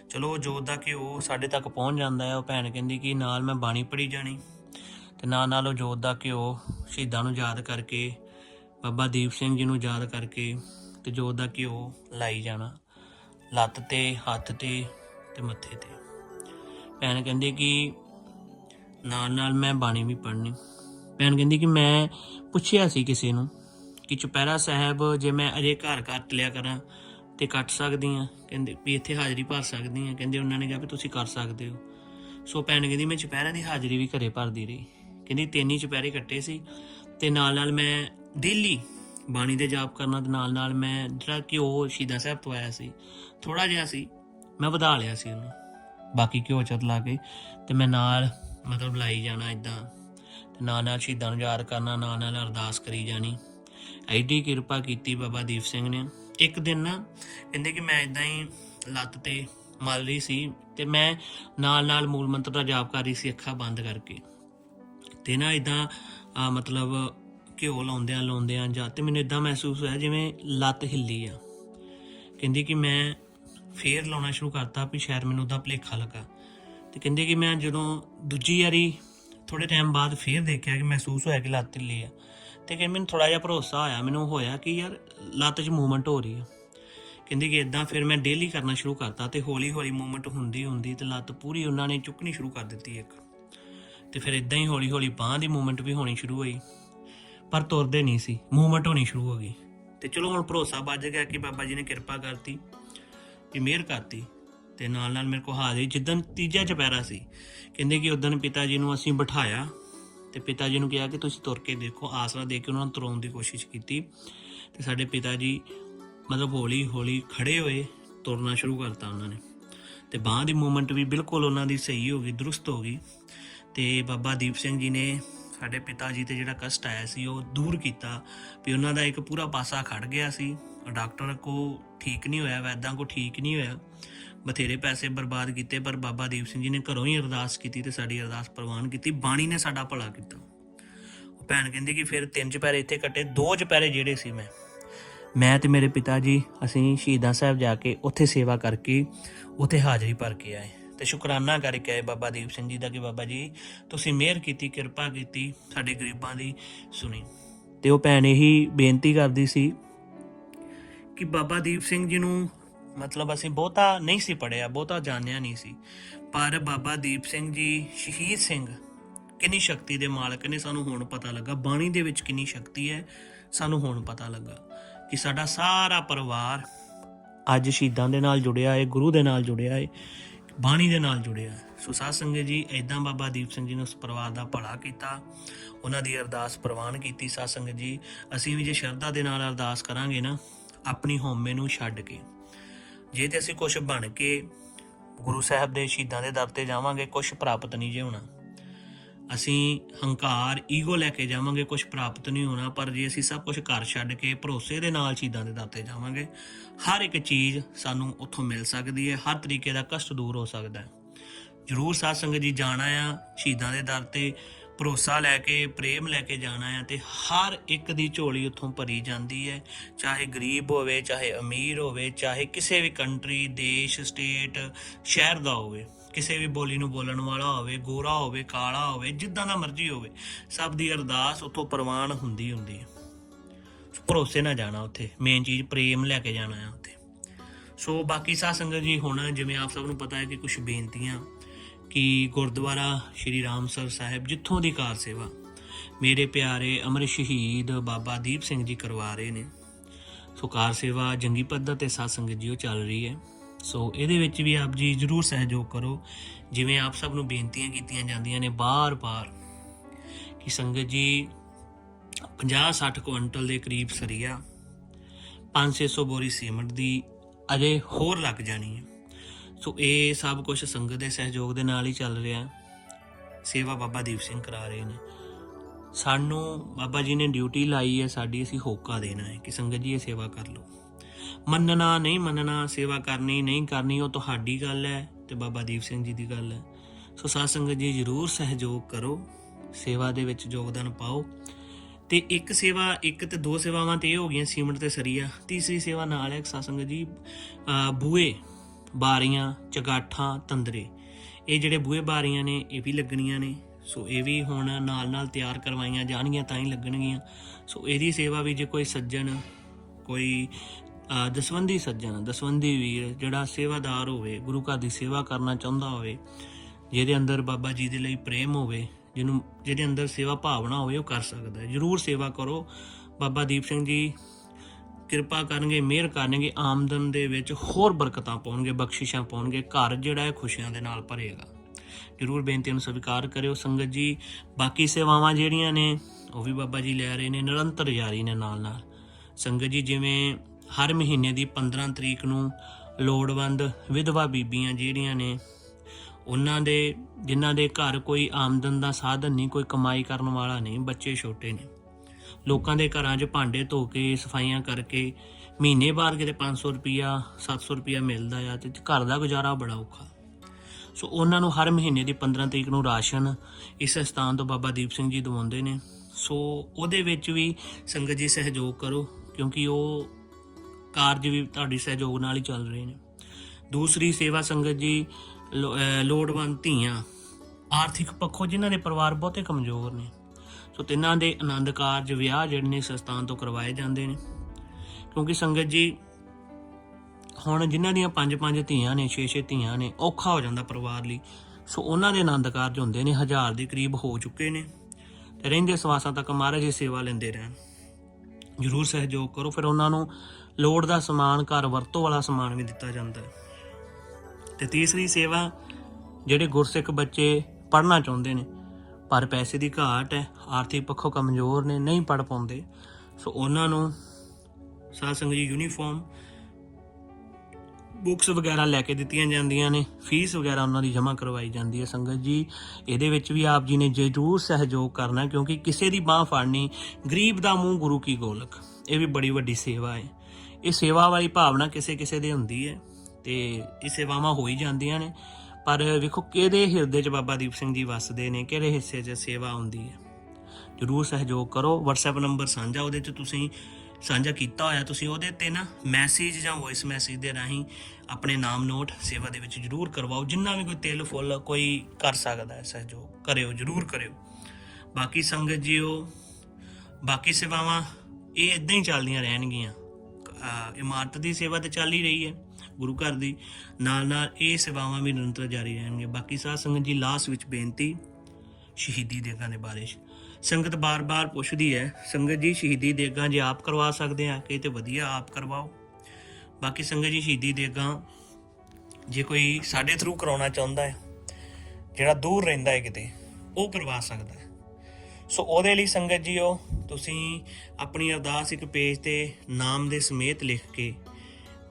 ਚਲੋ ਉਹ ਜੋਤ ਦਾ ਘਿਓ ਸਾਡੇ ਤੱਕ ਪਹੁੰਚ ਜਾਂਦਾ ਹੈ, ਉਹ ਭੈਣ ਕਹਿੰਦੀ ਕਿ ਨਾਲ ਮੈਂ ਬਾਣੀ ਪੜੀ ਜਾਣੀ। ਤੇ ਨਾਲ ਨਾਲ ਉਹ ਜੋਤ ਦਾ ਘਿਓ ਸ਼ਹੀਦਾਂ ਨੂੰ ਯਾਦ ਕਰਕੇ, ਬਾਬਾ ਦੀਪ ਸਿੰਘ ਜੀ ਨੂੰ ਯਾਦ ਕਰਕੇ ਤੇ ਜੋਤ ਦਾ ਘਿਓ ਲਾਈ ਜਾਣਾ, ਲੱਤ ਤੇ, ਹੱਥ ਤੇ ਤੇ ਮੱਥੇ ਤੇ। ਭੈਣ ਕਹਿੰਦੀ ਕਿ ਨਾਲ ਨਾਲ ਮੈਂ ਬਾਣੀ ਵੀ ਪੜ੍ਹਨੀ। ਭੈਣ ਕਹਿੰਦੀ ਕਿ ਮੈਂ ਪੁੱਛਿਆ ਸੀ ਕਿਸੇ ਨੂੰ ਕਿ ਚੁਪਹਿਰਾ ਸਾਹਿਬ ਜੇ ਮੈਂ ਅਜੇ ਘਰ ਘਰ ਲਿਆ ਕਰਾਂ ਤੇ ਕੱਟ ਸਕਦੀ ਆ ਕਹਿੰਦੇ ਵੀ ਇੱਥੇ ਹਾਜ਼ਰੀ ਭਰ ਸਕਦੀ ਆ ਕਹਿੰਦੇ ਉਹਨਾਂ ਨੇ ਕਿਹਾ ਵੀ ਤੁਸੀਂ ਕਰ ਸਕਦੇ ਹੋ। ਸੋ ਭੈਣ ਕਹਿੰਦੀ, ਮੈਂ ਚੁਪਹਿਰਾ ਦੀ ਹਾਜ਼ਰੀ ਵੀ ਘਰੇ ਭਰਦੀ ਰਹੀ। ਕਹਿੰਦੀ, ਤਿੰਨ ਹੀ ਚੁਪਹਿਰੇ ਕੱਟੇ ਸੀ। ਤੇ ਨਾਲ ਨਾਲ ਮੈਂ ਡੇਲੀ ਬਾਣੀ ਦੇ ਜਾਪ ਕਰਨਾ ਤੇ ਨਾਲ ਨਾਲ ਮੈਂ ਜਿਹੜਾ ਘਿਓ ਉਹ ਸ਼ਹੀਦਾਂ ਸਾਹਿਬ ਤੋਂ ਆਇਆ ਸੀ। ਥੋੜਾ ਜਿਹਾ ਸੀ। ਮੈਂ ਵਧਾ ਲਿਆ ਸੀ ਉਹਨੂੰ। ਬਾਕੀ ਘਿਓ ਚਤ ਲਾ ਕੇ ਤੇ ਮੈਂ ਨਾਲ ਮਤਲਬ ਲਾਈ ਜਾਣਾ ਇਦਾਂ ਤੇ ਨਾਲ ਨਾਲ ਸ਼ਹੀਦਾਂ ਨੂੰ ਯਾਦ ਕਰਨਾ, ਨਾਲ ਨਾਲ ਅਰਦਾਸ ਕਰੀ ਜਾਣੀ। ਐਡੀ ਕਿਰਪਾ ਕੀਤੀ ਬਾਬਾ ਦੀਪ ਸਿੰਘ ਨੇ। ਇੱਕ ਦਿਨ ਨਾ ਕਹਿੰਦੇ ਕਿ ਮੈਂ ਇਦਾਂ ਹੀ ਲੱਤ ਤੇ ਮਲ ਰਹੀ ਸੀ ਤੇ ਮੈਂ ਨਾਲ ਨਾਲ ਮੂਲ ਮੰਤਰ ਦਾ ਜਾਪ ਕਰ ਰਹੀ ਸੀ ਅੱਖਾਂ ਬੰਦ ਕਰਕੇ। ਤੇ ਨਾ ਇਦਾਂ ਮਤਲਬ ਘਿਓ ਲਾਉਂਦਿਆਂ ਲਾਉਂਦਿਆਂ ਜਾਂ ਤੇ ਮੈਨੂੰ ਇਦਾਂ ਮਹਿਸੂਸ ਹੋਇਆ ਜਿਵੇਂ ਲੱਤ ਹਿੱਲੀ ਆ। ਕਹਿੰਦੀ ਕਿ ਮੈਂ ਫੇਰ ਲਾਉਣਾ ਸ਼ੁਰੂ ਕਰਤਾ ਵੀ ਸ਼ਾਇਦ ਮੈਨੂੰ ਉਹਦਾ ਭਲੇਖਾ ਲੱਗਾ। ਤੇ ਕਹਿੰਦੇ ਕਿ ਮੈਂ ਜਦੋਂ ਦੂਜੀ ਵਾਰੀ ਥੋੜੇ ਟਾਈਮ ਬਾਅਦ ਫੇਰ ਦੇਖਿਆ ਕਿ ਮਹਿਸੂਸ ਹੋਇਆ ਕਿ ਲੱਤ ਹਿੱਲੀ ਆ। ਤੇ ਕਿ ਮੈਨੂੰ ਥੋੜਾ ਜਿਹਾ ਭਰੋਸਾ ਆਇਆ, ਮੈਨੂੰ ਹੋਇਆ ਕਿ ਯਾਰ ਲੱਤ 'ਚ ਮੂਵਮੈਂਟ ਹੋ ਰਹੀ ਆ। ਕਹਿੰਦੀ ਕਿ ਇਦਾਂ ਫਿਰ ਮੈਂ ਡੇਲੀ ਕਰਨਾ ਸ਼ੁਰੂ ਕਰਤਾ ਤੇ ਹੌਲੀ ਹੌਲੀ ਮੂਵਮੈਂਟ ਹੁੰਦੀ ਹੁੰਦੀ ਤੇ ਲੱਤ ਪੂਰੀ ਉਹਨਾਂ ਨੇ ਚੁੱਕਣੀ ਸ਼ੁਰੂ ਕਰ ਦਿੱਤੀ ਇੱਕ। ਤੇ ਫਿਰ ਇਦਾਂ ਹੀ ਹੌਲੀ ਹੌਲੀ ਬਾਂਹ ਦੀ ਮੂਵਮੈਂਟ ਵੀ ਹੋਣੀ ਸ਼ੁਰੂ ਹੋਈ, ਪਰ ਤੁਰਦੇ ਨਹੀਂ ਸੀ ਮੂਵਮੈਂਟ ਹੋਣੀ ਸ਼ੁਰੂ ਹੋ ਗਈ। ਤੇ ਚਲੋ ਹੁਣ ਭਰੋਸਾ ਵੱਜ ਗਿਆ ਕਿ ਬਾਬਾ ਜੀ ਨੇ ਕਿਰਪਾ ਕਰਤੀ ਕਿ ਮਿਹਰ ਕਰਤੀ ਤੇ ਨਾਲ ਨਾਲ ਮੇਰੇ ਕੋ ਹਾਜ਼ਰੀ, ਜਿੱਦਣ ਤੀਜਾ ਚੁਪਹਿਰਾ ਸੀ, ਕਹਿੰਦੇ ਕਿ ਉਦੋਂ ਪਿਤਾ ਜੀ ਨੂੰ ਅਸੀਂ ਬਿਠਾਇਆ ਤੇ ਪਿਤਾ ਜੀ ਨੂੰ ਕਿਹਾ ਕਿ ਤੁਸੀਂ ਤੁਰ ਕੇ ਦੇਖੋ, ਆਸਰਾ ਦੇ ਕੇ ਉਹਨਾਂ ਨੂੰ ਤੁਰਾਉਣ ਦੀ ਕੋਸ਼ਿਸ਼ ਕੀਤੀ। ਤੇ ਸਾਡੇ ਪਿਤਾ ਜੀ ਮਤਲਬ ਹੌਲੀ ਹੌਲੀ ਖੜੇ ਹੋਏ, ਤੁਰਨਾ ਸ਼ੁਰੂ ਕਰਤਾ ਉਹਨਾਂ ਨੇ। ਤੇ ਬਾਂਹ ਦੀ ਮੂਵਮੈਂਟ ਵੀ ਬਿਲਕੁਲ ਉਹਨਾਂ ਦੀ ਸਹੀ ਹੋ ਗਈ, ਦਰੁਸਤ ਹੋ ਗਈ। ਤੇ ਬਾਬਾ ਦੀਪ ਸਿੰਘ ਜੀ ਨੇ ਸਾਡੇ ਪਿਤਾ ਜੀ ਤੇ ਜਿਹੜਾ ਕਸ਼ਟ ਆਇਆ ਸੀ, ਉਹ ਦੂਰ ਕੀਤਾ। ਵੀ ਉਹਨਾਂ ਦਾ ਇੱਕ ਪੂਰਾ ਪਾਸਾ ਖੜ ਗਿਆ ਸੀ। ਡਾਕਟਰ ਕੋ ਠੀਕ ਨਹੀਂ ਹੋਇਆ, ਵੈਦਾਂ ਕੋ ਠੀਕ ਨਹੀਂ ਹੋਇਆ। ਬਥੇਰੇ ਪੈਸੇ ਬਰਬਾਦ ਕੀਤੇ, ਪਰ ਬਾਬਾ ਦੀਪ ਸਿੰਘ ਜੀ ਨੇ ਘਰੋਂ ਹੀ ਅਰਦਾਸ ਕੀਤੀ ਤੇ ਸਾਡੀ ਅਰਦਾਸ ਪ੍ਰਵਾਨ ਕੀਤੀ। ਬਾਣੀ ਨੇ ਸਾਡਾ ਭਲਾ ਕੀਤਾ। ਉਹ ਭੈਣ ਕਹਿੰਦੀ ਕਿ ਫਿਰ ਤਿੰਨ ਚੁਪਹਿਰੇ ਇੱਥੇ ਕੱਟੇ, ਦੋ ਚੁਪਹਿਰੇ ਜਿਹੜੇ ਸੀ ਮੈਂ। ਮੈਂ ਤੇ ਮੇਰੇ ਪਿਤਾ ਜੀ, ਅਸੀਂ ਸ਼ਹੀਦਾਂ ਸਾਹਿਬ ਜਾ ਕੇ ਉੱਥੇ ਸੇਵਾ ਕਰਕੇ, ਉੱਥੇ ਹਾਜ਼ਰੀ ਭਰ ਕੇ ਆਏ। ਤੇ ਸ਼ੁਕਰਾਨਾ ਕਰਕੇ ਆਏ ਬਾਬਾ ਦੀਪ ਸਿੰਘ ਜੀ ਦਾ ਕਿ ਬਾਬਾ ਜੀ, ਤੁਸੀਂ ਮਿਹਰ ਕੀਤੀ, ਕਿਰਪਾ ਕੀਤੀ, ਸਾਡੇ ਗਰੀਬਾਂ ਦੀ ਸੁਣੀ। ਤੇ ਉਹ ਭੈਣ ਇਹੀ ਬੇਨਤੀ ਕਰਦੀ ਸੀ ਕਿ ਬਾਬਾ ਦੀਪ ਸਿੰਘ ਜੀ ਨੂੰ ਮਤਲਬ ਅਸੀਂ ਬਹੁਤਾ ਨਹੀਂ ਸੀ ਪੜਿਆ ਬਹੁਤਾ ਜਾਣਿਆ ਨਹੀਂ ਸੀ। ਪਰ ਬਾਬਾ ਦੀਪ ਸਿੰਘ ਜੀ, ਸ਼ਹੀਦ ਸਿੰਘ ਕਿੰਨੀ ਸ਼ਕਤੀ ਦੇ ਮਾਲਕ ਨੇ, ਸਾਨੂੰ ਹੁਣ ਪਤਾ ਲੱਗਾ। ਬਾਣੀ ਦੇ ਵਿੱਚ ਕਿੰਨੀ ਸ਼ਕਤੀ ਹੈ, ਸਾਨੂੰ ਹੁਣ ਪਤਾ ਲੱਗਾ ਕਿ ਸਾਡਾ ਸਾਰਾ ਪਰਿਵਾਰ ਅੱਜ ਸ਼ਹੀਦਾਂ ਦੇ ਨਾਲ ਜੁੜਿਆ ਹੈ ਗੁਰੂ ਦੇ ਨਾਲ ਜੁੜਿਆ ਹੈ ਬਾਣੀ ਦੇ ਨਾਲ ਜੁੜਿਆ ਹੈ ਸੋ ਸਾਧ ਸੰਗਤ ਜੀ ਐਦਾਂ ਬਾਬਾ ਦੀਪ ਸਿੰਘ ਜੀ ਨੇ ਉਸ ਪਰਿਵਾਰ ਦਾ ਭਲਾ ਕੀਤਾ, ਉਹਨਾਂ ਦੀ ਅਰਦਾਸ ਪ੍ਰਵਾਨ ਕੀਤੀ। ਸਾਧ ਸੰਗਤ ਜੀ, ਅਸੀਂ ਵੀ ਜੇ ਸ਼ਰਧਾ ਦੇ ਨਾਲ ਅਰਦਾਸ ਕਰਾਂਗੇ ਨਾ, ਆਪਣੀ ਹਉਮੈ ਨੂੰ ਛੱਡ ਕੇ ਜੇ ਤੇ ਅਸੀਂ ਕੁਝ ਬਣ ਕੇ ਗੁਰੂ ਸਾਹਿਬ ਦੇ ਸ਼ਹੀਦਾਂ ਦੇ ਦਰ ਤੇ ਜਾਵਾਂਗੇ ਕੁਝ ਪ੍ਰਾਪਤ ਨਹੀਂ ਜੇ ਹੋਣਾ। ਅਸੀਂ ਹੰਕਾਰ, ਈਗੋ ਲੈ ਕੇ ਜਾਵਾਂਗੇ ਕੁਝ ਪ੍ਰਾਪਤ ਨਹੀਂ ਹੋਣਾ, ਪਰ ਜੇ ਅਸੀਂ ਸਭ ਕੁਝ ਘਰ ਛੱਡ ਕੇ ਭਰੋਸੇ ਦੇ ਨਾਲ ਸ਼ਹੀਦਾਂ ਦੇ ਦਰ ਤੇ ਜਾਵਾਂਗੇ, ਹਰ ਇੱਕ ਚੀਜ਼ ਸਾਨੂੰ ਉੱਥੋਂ ਮਿਲ ਸਕਦੀ ਹੈ, ਹਰ ਤਰੀਕੇ ਦਾ ਕਸ਼ਟ ਦੂਰ ਹੋ ਸਕਦਾ ਹੈ। ਜਰੂਰ ਸਾਧ ਸੰਗਤ ਜੀ ਜਾਣਾ ਆ ਸ਼ਹੀਦਾਂ ਦੇ ਦਰ ਤੇ ਭਰੋਸਾ ਲੈ ਕੇ, ਪ੍ਰੇਮ ਲੈ ਕੇ ਜਾਣਾ ਆ ਤੇ ਹਰ ਇੱਕ ਦੀ ਝੋਲੀ ਉੱਥੋਂ ਭਰੀ ਜਾਂਦੀ ਹੈ। ਚਾਹੇ ਗਰੀਬ ਹੋਵੇ, ਚਾਹੇ ਅਮੀਰ ਹੋਵੇ, ਚਾਹੇ ਕਿਸੇ ਵੀ ਕੰਟਰੀ ਦੇਸ਼ ਸਟੇਟ ਸ਼ਹਿਰ ਦਾ ਹੋਵੇ, ਕਿਸੇ ਵੀ ਬੋਲੀ ਨੂੰ ਬੋਲਣ ਵਾਲਾ ਹੋਵੇ, ਗੋਰਾ ਹੋਵੇ, ਕਾਲਾ ਹੋਵੇ, ਜਿੱਦਾਂ ਦਾ ਮਰਜ਼ੀ ਹੋਵੇ, ਸਭ ਦੀ ਅਰਦਾਸ ਉੱਥੋਂ ਪ੍ਰਵਾਨ ਹੁੰਦੀ ਹੁੰਦੀ ਹੈ। ਭਰੋਸੇ ਨਾਲ ਜਾਣਾ ਉੱਥੇ ਮੇਨ ਚੀਜ਼ ਪ੍ਰੇਮ ਲੈ ਕੇ ਜਾਣਾ ਆ ਉੱਥੇ। ਸੋ ਬਾਕੀ ਸਾਧ ਸੰਗਤ ਜੀ, ਹੁਣ ਜਿਵੇਂ ਆਪ ਸਭ ਨੂੰ ਪਤਾ ਹੈ ਕਿ ਕੁਝ ਬੇਨਤੀਆਂ ਕਿ ਗੁਰਦੁਆਰਾ ਸ਼੍ਰੀ ਰਾਮਸਰ ਸਾਹਿਬ ਜਿੱਥੋਂ ਦੀ ਕਾਰ ਸੇਵਾ ਮੇਰੇ ਪਿਆਰੇ ਅਮਰ ਸ਼ਹੀਦ ਬਾਬਾ ਦੀਪ ਸਿੰਘ ਜੀ ਕਰਵਾ ਰਹੇ ਨੇ। ਸੋ ਕਾਰ ਸੇਵਾ ਜੰਗੀ ਪੱਧਰ ਤੇ ਸਾਧ ਸੰਗਤ ਜੀ ਉਹ ਚੱਲ ਰਹੀ ਹੈ। ਸੋ ਇਹਦੇ ਵਿੱਚ ਵੀ ਆਪ ਜੀ ਜਰੂਰ ਸਹਿਯੋਗ ਕਰੋ। ਜਿਵੇਂ ਆਪ ਸਭ ਨੂੰ ਬੇਨਤੀਆਂ ਕੀਤੀਆਂ ਜਾਂਦੀਆਂ ਨੇ ਬਾਰ-ਬਾਰ ਕਿ ਸੰਗਤ ਜੀ 50-60 ਕੁਇੰਟਲ ਦੇ ਕਰੀਬ ਸਰੀਆ 500 ਬੋਰੀ ਸੀਮੈਂਟ ਦੀ ਅਜੇ ਹੋਰ ਲੱਗ ਜਾਣੀ ਹੈ। ਸੋ ਇਹ ਸਭ ਕੁਝ ਸੰਗਤ ਦੇ ਸਹਿਯੋਗ ਦੇ ਨਾਲ ਹੀ ਚੱਲ ਰਿਹਾ। ਸੇਵਾ ਬਾਬਾ ਦੀਪ ਸਿੰਘ ਕਰਾ ਰਹੇ ਨੇ। ਸਾਨੂੰ ਬਾਬਾ ਜੀ ਨੇ ਡਿਊਟੀ ਲਾਈ ਹੈ, ਸਾਡੀ ਅਸੀਂ ਹੋਕਾ ਦੇਣਾ ਹੈ ਕਿ ਸੰਗਤ ਜੀ ਇਹ ਸੇਵਾ ਕਰ ਲਓ। ਮੰਨਣਾ ਨਹੀਂ ਮੰਨਣਾ, ਸੇਵਾ ਕਰਨੀ ਨਹੀਂ ਕਰਨੀ, ਉਹ ਤੁਹਾਡੀ ਗੱਲ ਹੈ ਤੇ ਬਾਬਾ ਦੀਪ ਸਿੰਘ ਜੀ ਦੀ ਗੱਲ ਹੈ। ਸੋ ਸਾਧ ਸੰਗਤ ਜੀ ਜਰੂਰ ਸਹਿਯੋਗ ਕਰੋ, ਸੇਵਾ ਦੇ ਵਿੱਚ ਯੋਗਦਾਨ ਪਾਓ। ਤੇ ਇੱਕ ਸੇਵਾ, ਇੱਕ ਤੇ ਦੋ ਸੇਵਾਵਾਂ ਤੇ ਇਹ ਹੋ ਗਈਆਂ ਸੀਮੈਂਟ ਤੇ ਸਰੀਆ। ਤੀਸਰੀ ਸੇਵਾ ਨਾਲ ਹੈ ਸਾਧ ਸੰਗਤ ਜੀ, ਅਹ ਬੂਏ ਬਾਰੀਆਂ, ਚਗਾਠਾਂ, ਤੰਦਰੇ। ਇਹ ਜਿਹੜੇ ਬੂਹੇ ਬਾਰੀਆਂ ਨੇ, ਇਹ ਵੀ ਲੱਗਣੀਆਂ ਨੇ। ਸੋ ਇਹ ਵੀ ਹੁਣ ਨਾਲ ਨਾਲ ਤਿਆਰ ਕਰਵਾਈਆਂ ਜਾਣਗੀਆਂ, ਤਾਂ ਹੀ ਲੱਗਣਗੀਆਂ। ਸੋ ਇਹਦੀ ਸੇਵਾ ਵੀ ਜੇ ਕੋਈ ਸੱਜਣ, ਕੋਈ, ਅਹ ਦਸਵੰਦੀ ਸੱਜਣ ਦਸਵੰਦੀ ਵੀਰ ਜਿਹੜਾ ਸੇਵਾਦਾਰ ਹੋਵੇ, ਗੁਰੂ ਘਰ ਦੀ ਸੇਵਾ ਕਰਨਾ ਚਾਹੁੰਦਾ ਹੋਵੇ, ਜਿਹਦੇ ਅੰਦਰ ਬਾਬਾ ਜੀ ਦੇ ਲਈ ਪ੍ਰੇਮ ਹੋਵੇ, ਜਿਹਨੂੰ, ਜਿਹਦੇ ਅੰਦਰ ਸੇਵਾ ਭਾਵਨਾ ਹੋਵੇ, ਉਹ ਕਰ ਸਕਦਾ ਹੈ। ਜਰੂਰ ਸੇਵਾ ਕਰੋ। ਬਾਬਾ ਦੀਪ ਸਿੰਘ ਜੀ ਕਿਰਪਾ ਕਰਨਗੇ, ਮਿਹਰ ਕਰਨਗੇ, ਆਮਦਨ ਦੇ ਵਿੱਚ ਹੋਰ ਬਰਕਤਾਂ ਪਾਉਣਗੇ, ਬਖਸ਼ਿਸ਼ਾਂ ਪਾਉਣਗੇ, ਘਰ ਜਿਹੜਾ ਹੈ ਖੁਸ਼ੀਆਂ ਦੇ ਨਾਲ ਭਰੇਗਾ। ਜਰੂਰ ਬੇਨਤੀ ਨੂੰ ਸਵੀਕਾਰ ਕਰਿਓ ਸੰਗਤ ਜੀ। ਬਾਕੀ ਸੇਵਾਵਾਂ ਜਿਹੜੀਆਂ ਨੇ, ਉਹ ਵੀ ਬਾਬਾ ਜੀ ਲੈ ਰਹੇ ਨੇ, ਨਿਰੰਤਰ ਜਾਰੀ ਨੇ ਨਾਲ ਨਾਲ। ਸੰਗਤ ਜੀ, ਜਿਵੇਂ ਹਰ ਮਹੀਨੇ ਦੀ 15 ਤਰੀਕ ਨੂੰ ਲੋੜਵੰਦ ਵਿਧਵਾ ਬੀਬੀਆਂ ਜਿਹੜੀਆਂ ਨੇ, ਉਹਨਾਂ ਦੇ, ਜਿਨ੍ਹਾਂ ਦੇ ਘਰ ਕੋਈ ਆਮਦਨ ਦਾ ਸਾਧਨ ਨਹੀਂ, ਕੋਈ ਕਮਾਈ ਕਰਨ ਵਾਲਾ ਨਹੀਂ, ਬੱਚੇ ਛੋਟੇ ਨੇ। ਲੋਕਾਂ ਦੇ ਘਰਾਂ 'ਚ ਭਾਂਡੇ ਧੋ ਕੇ, ਸਫਾਈਆਂ ਕਰਕੇ ਮਹੀਨੇ ਬਾਅਦ ਕਿਤੇ 500 ਰੁਪਿਆ 700 ਰੁਪਿਆ ਮਿਲਦਾ ਆ ਤੇ ਘਰ ਦਾ ਗੁਜ਼ਾਰਾ ਬੜਾ ਔਖਾ। ਸੋ ਉਹਨਾਂ ਨੂੰ ਹਰ ਮਹੀਨੇ ਦੀ 15 ਤਰੀਕ ਨੂੰ ਰਾਸ਼ਨ ਇਸ ਸਥਾਨ ਤੋਂ ਬਾਬਾ ਦੀਪ ਸਿੰਘ ਜੀ ਦਵਾਉਂਦੇ ਨੇ। ਸੋ ਉਹਦੇ ਵਿੱਚ ਵੀ ਸੰਗਤ ਜੀ ਸਹਿਯੋਗ ਕਰੋ, ਕਿਉਂਕਿ ਉਹ ਕਾਰਜ ਵੀ ਤੁਹਾਡੀ ਸਹਿਯੋਗ ਨਾਲ ਹੀ ਚੱਲ ਰਹੇ ਨੇ। ਦੂਸਰੀ ਸੇਵਾ ਸੰਗਤ ਜੀ ਲੋੜਵੰਦ ਧੀਆਂ, ਆਰਥਿਕ ਪੱਖੋਂ ਜਿਨ੍ਹਾਂ ਦੇ ਪਰਿਵਾਰ ਬਹੁਤੇ ਕਮਜ਼ੋਰ ਨੇ। ਸੋ ਤਿੰਨਾਂ ਦੇ ਆਨੰਦ ਕਾਰਜ ਵਿਆਹ ਜਿਹੜੇ ਨੇ ਇਸ ਸਥਾਨ ਤੋਂ ਕਰਵਾਏ ਜਾਂਦੇ ਨੇ। ਕਿਉਂਕਿ ਸੰਗਤ ਜੀ, ਹੁਣ ਜਿਨ੍ਹਾਂ ਦੀਆਂ ਪੰਜ ਪੰਜ ਧੀਆਂ ਨੇ, ਛੇ ਛੇ ਧੀਆਂ ਨੇ, ਔਖਾ ਹੋ ਜਾਂਦਾ ਪਰਿਵਾਰ ਲਈ। ਸੋ ਉਹਨਾਂ ਦੇ ਆਨੰਦ ਕਾਰਜ ਹੁੰਦੇ ਨੇ, ਹਜ਼ਾਰ ਦੇ ਕਰੀਬ ਹੋ ਚੁੱਕੇ ਨੇ। ਤੇ ਰਹਿੰਦੇ ਸਵਾਸਾਂ ਤੱਕ ਮਹਾਰਾਜ ਦੀ ਸੇਵਾ ਲੈਂਦੇ ਰਹਿਣ। ਜਰੂਰ ਸਹਿਯੋਗ ਕਰੋ, ਫਿਰ ਉਹਨਾਂ ਨੂੰ ਲੋੜ ਦਾ ਸਮਾਨ, ਘਰ ਵਰਤੋਂ ਵਾਲਾ ਸਮਾਨ ਵੀ ਦਿੱਤਾ ਜਾਂਦਾ ਹੈ। ਤੇ ਤੀਸਰੀ ਸੇਵਾ, ਜਿਹੜੇ ਗੁਰਸਿੱਖ ਬੱਚੇ ਪੜ੍ਹਨਾ ਚਾਹੁੰਦੇ ਨੇ ਪਰ ਪੈਸੇ ਦੀ ਘਾਟ ਹੈ, ਆਰਥਿਕ ਪੱਖੋਂ ਕਮਜ਼ੋਰ ਨੇ, ਨਹੀਂ ਪੜ੍ਹ ਪਾਉਂਦੇ। ਸੋ ਉਹਨਾਂ ਨੂੰ ਸਾਧ ਸੰਗਤ ਜੀ ਯੂਨੀਫਾਰਮ ਬੁੱਕਸ ਵਗੈਰਾ ਲੈ ਕੇ ਦਿੱਤੀਆਂ ਜਾਂਦੀਆਂ ਨੇ ਫੀਸ ਵਗੈਰਾ ਉਹਨਾਂ ਦੀ ਜਮ੍ਹਾਂ ਕਰਵਾਈ ਜਾਂਦੀ ਹੈ ਸੰਗਤ ਜੀ। ਇਹਦੇ ਵਿੱਚ ਵੀ ਆਪ ਜੀ ਨੇ ਜ਼ਰੂਰ ਸਹਿਯੋਗ ਕਰਨਾ ਕਿਉਂਕਿ ਕਿਸੇ ਦੀ ਬਾਹ ਫੜਨੀ ਗਰੀਬ ਦਾ ਮੂੰਹ ਗੁਰੂ ਕੀ ਗੋਲਕ। ਇਹ ਵੀ ਬੜੀ ਵੱਡੀ ਸੇਵਾ ਹੈ। ਇਹ ਸੇਵਾ ਵਾਲੀ ਭਾਵਨਾ ਕਿਸੇ ਕਿਸੇ ਦੇ ਹੁੰਦੀ ਹੈ ਤੇ ਇਹ ਸੇਵਾਵਾਂ ਹੋ ਹੀ ਜਾਂਦੀਆਂ ਨੇ। ਪਰ ਵੇਖੋ ਕਿਹਦੇ ਹਿਰਦੇ 'ਚ ਬਾਬਾ ਦੀਪ ਸਿੰਘ ਜੀ ਵੱਸਦੇ ਨੇ, ਕਿਹੜੇ ਹਿੱਸੇ 'ਚ ਸੇਵਾ ਹੁੰਦੀ ਹੈ। ਜਰੂਰ ਸਹਿਯੋਗ ਕਰੋ, WhatsApp ਨੰਬਰ ਸਾਂਝਾ, ਉਹਦੇ 'ਚ ਤੁਸੀਂ ਸਾਂਝਾ ਕੀਤਾ ਹੋਇਆ, ਤੁਸੀਂ ਉਹਦੇ ਤੇ ਨਾ ਮੈਸੇਜ ਜਾਂ ਵੌਇਸ ਮੈਸੇਜ ਦੇ ਰਾਹੀਂ ਆਪਣੇ ਨਾਮ ਨੋਟ ਸੇਵਾ ਦੇ ਵਿੱਚ ਜਰੂਰ ਕਰਵਾਓ, ਜਿੰਨਾ ਵੀ ਕੋਈ ਤਿਲ, ਫੁੱਲ ਕੋਈ ਕਰ ਸਕਦਾ ਹੈ, ਸਹਿਯੋਗ ਕਰਿਓ, ਜਰੂਰ ਕਰਿਓ। ਬਾਕੀ ਸੰਗਤ ਜੀਓ, ਬਾਕੀ ਸੇਵਾਵਾਂ ਇਹ ਇਦਾਂ ਹੀ ਚੱਲਦੀਆਂ ਰਹਿਣਗੀਆਂ। ਇਮਾਰਤ ਦੀ ਸੇਵਾ ਤੇ ਚੱਲ ਹੀ ਰਹੀ ਹੈ। ਗੁਰੂ ਘਰ ਦੀ। ਨਾਲ ਨਾਲ ਇਹ ਸੇਵਾਵਾਂ ਵੀ ਨਿਰੰਤਰ ਜਾਰੀ ਰਹਿਣਗੀਆਂ ਬਾਕੀ ਸਾਧ ਸੰਗਤ ਜੀ ਲਾਸਟ ਵਿੱਚ ਬੇਨਤੀ ਸ਼ਹੀਦੀ ਦੇਗਾਂ ਦੇ ਬਾਰੇ 'ਚ। ਸੰਗਤ ਬਾਰ-ਬਾਰ ਪੁੱਛਦੀ ਹੈ, ਸੰਗਤ ਜੀ, ਸ਼ਹੀਦੀ ਦੇਗਾਂ ਜੇ ਆਪ ਕਰਵਾ ਸਕਦੇ ਆ ਕਿ ਤੇ ਵਧੀਆ ਆਪ ਕਰਵਾਓ? ਬਾਕੀ ਸੰਗਤ ਜੀ, ਸ਼ਹੀਦੀ ਦੇਗਾਂ ਜੇ ਕੋਈ ਸਾਡੇ ਥਰੂ ਕਰਾਉਣਾ ਚਾਹੁੰਦਾ ਹੈ, ਜਿਹੜਾ ਦੂਰ ਰਹਿੰਦਾ ਹੈ ਕਿਤੇ, ਉਹ ਕਰਵਾ ਸਕਦਾ ਹੈ। ਸੋ ਉਹਦੇ ਲਈ ਸੰਗਤ ਜੀਓ, ਤੁਸੀਂ ਆਪਣੀ ਅਰਦਾਸ ਇੱਕ ਪੇਜ ਤੇ ਨਾਮ ਦੇ ਸਮੇਤ ਲਿਖ ਕੇ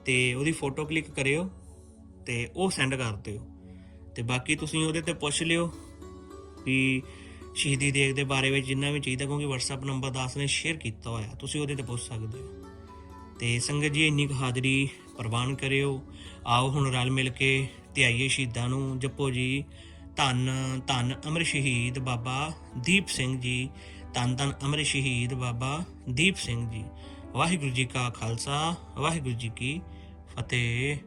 ਤੇ ਉਹਦੀ ਫੋਟੋ ਕਲਿੱਕ ਕਰਿਓ ਤੇ ਉਹ ਸੈਂਡ ਕਰ ਦਿਓ। ਤੇ ਬਾਕੀ ਤੁਸੀਂ ਉਹਦੇ ਤੇ ਪੁੱਛ ਲਿਓ ਵੀ ਸ਼ਹੀਦੀ ਦੇਗ ਦੇ ਬਾਰੇ ਵਿੱਚ ਜਿੰਨਾ ਵੀ ਚਾਹੀਦਾ, ਕਿਉਂਕਿ WhatsApp ਨੰਬਰ ਦਾਸ ਨੇ ਸ਼ੇਅਰ ਕੀਤਾ ਹੋਇਆ, ਤੁਸੀਂ ਉਹਦੇ ਤੇ ਪੁੱਛ ਸਕਦੇ ਹੋ। ਤੇ ਸੰਗਤ ਜੀ, ਇੰਨੀ ਕੁ ਹਾਜ਼ਰੀ ਪ੍ਰਵਾਨ ਕਰਿਓ। ਆਓ ਹੁਣ ਰਲ ਮਿਲ ਕੇ ਧਿਆਈਏ ਸ਼ਹੀਦਾਂ ਨੂੰ। ਜਪੋ ਜੀ, ਧੰਨ ਧੰਨ ਅਮਰ ਸ਼ਹੀਦ ਬਾਬਾ ਦੀਪ ਸਿੰਘ ਜੀ। ਧੰਨ ਧੰਨ ਅਮਰ ਸ਼ਹੀਦ ਬਾਬਾ ਦੀਪ ਸਿੰਘ ਜੀ। ਵਾਹਿਗੁਰੂ ਜੀ ਕਾ ਖਾਲਸਾ, ਵਾਹਿਗੁਰੂ ਜੀ ਕੀ ਅਤੇ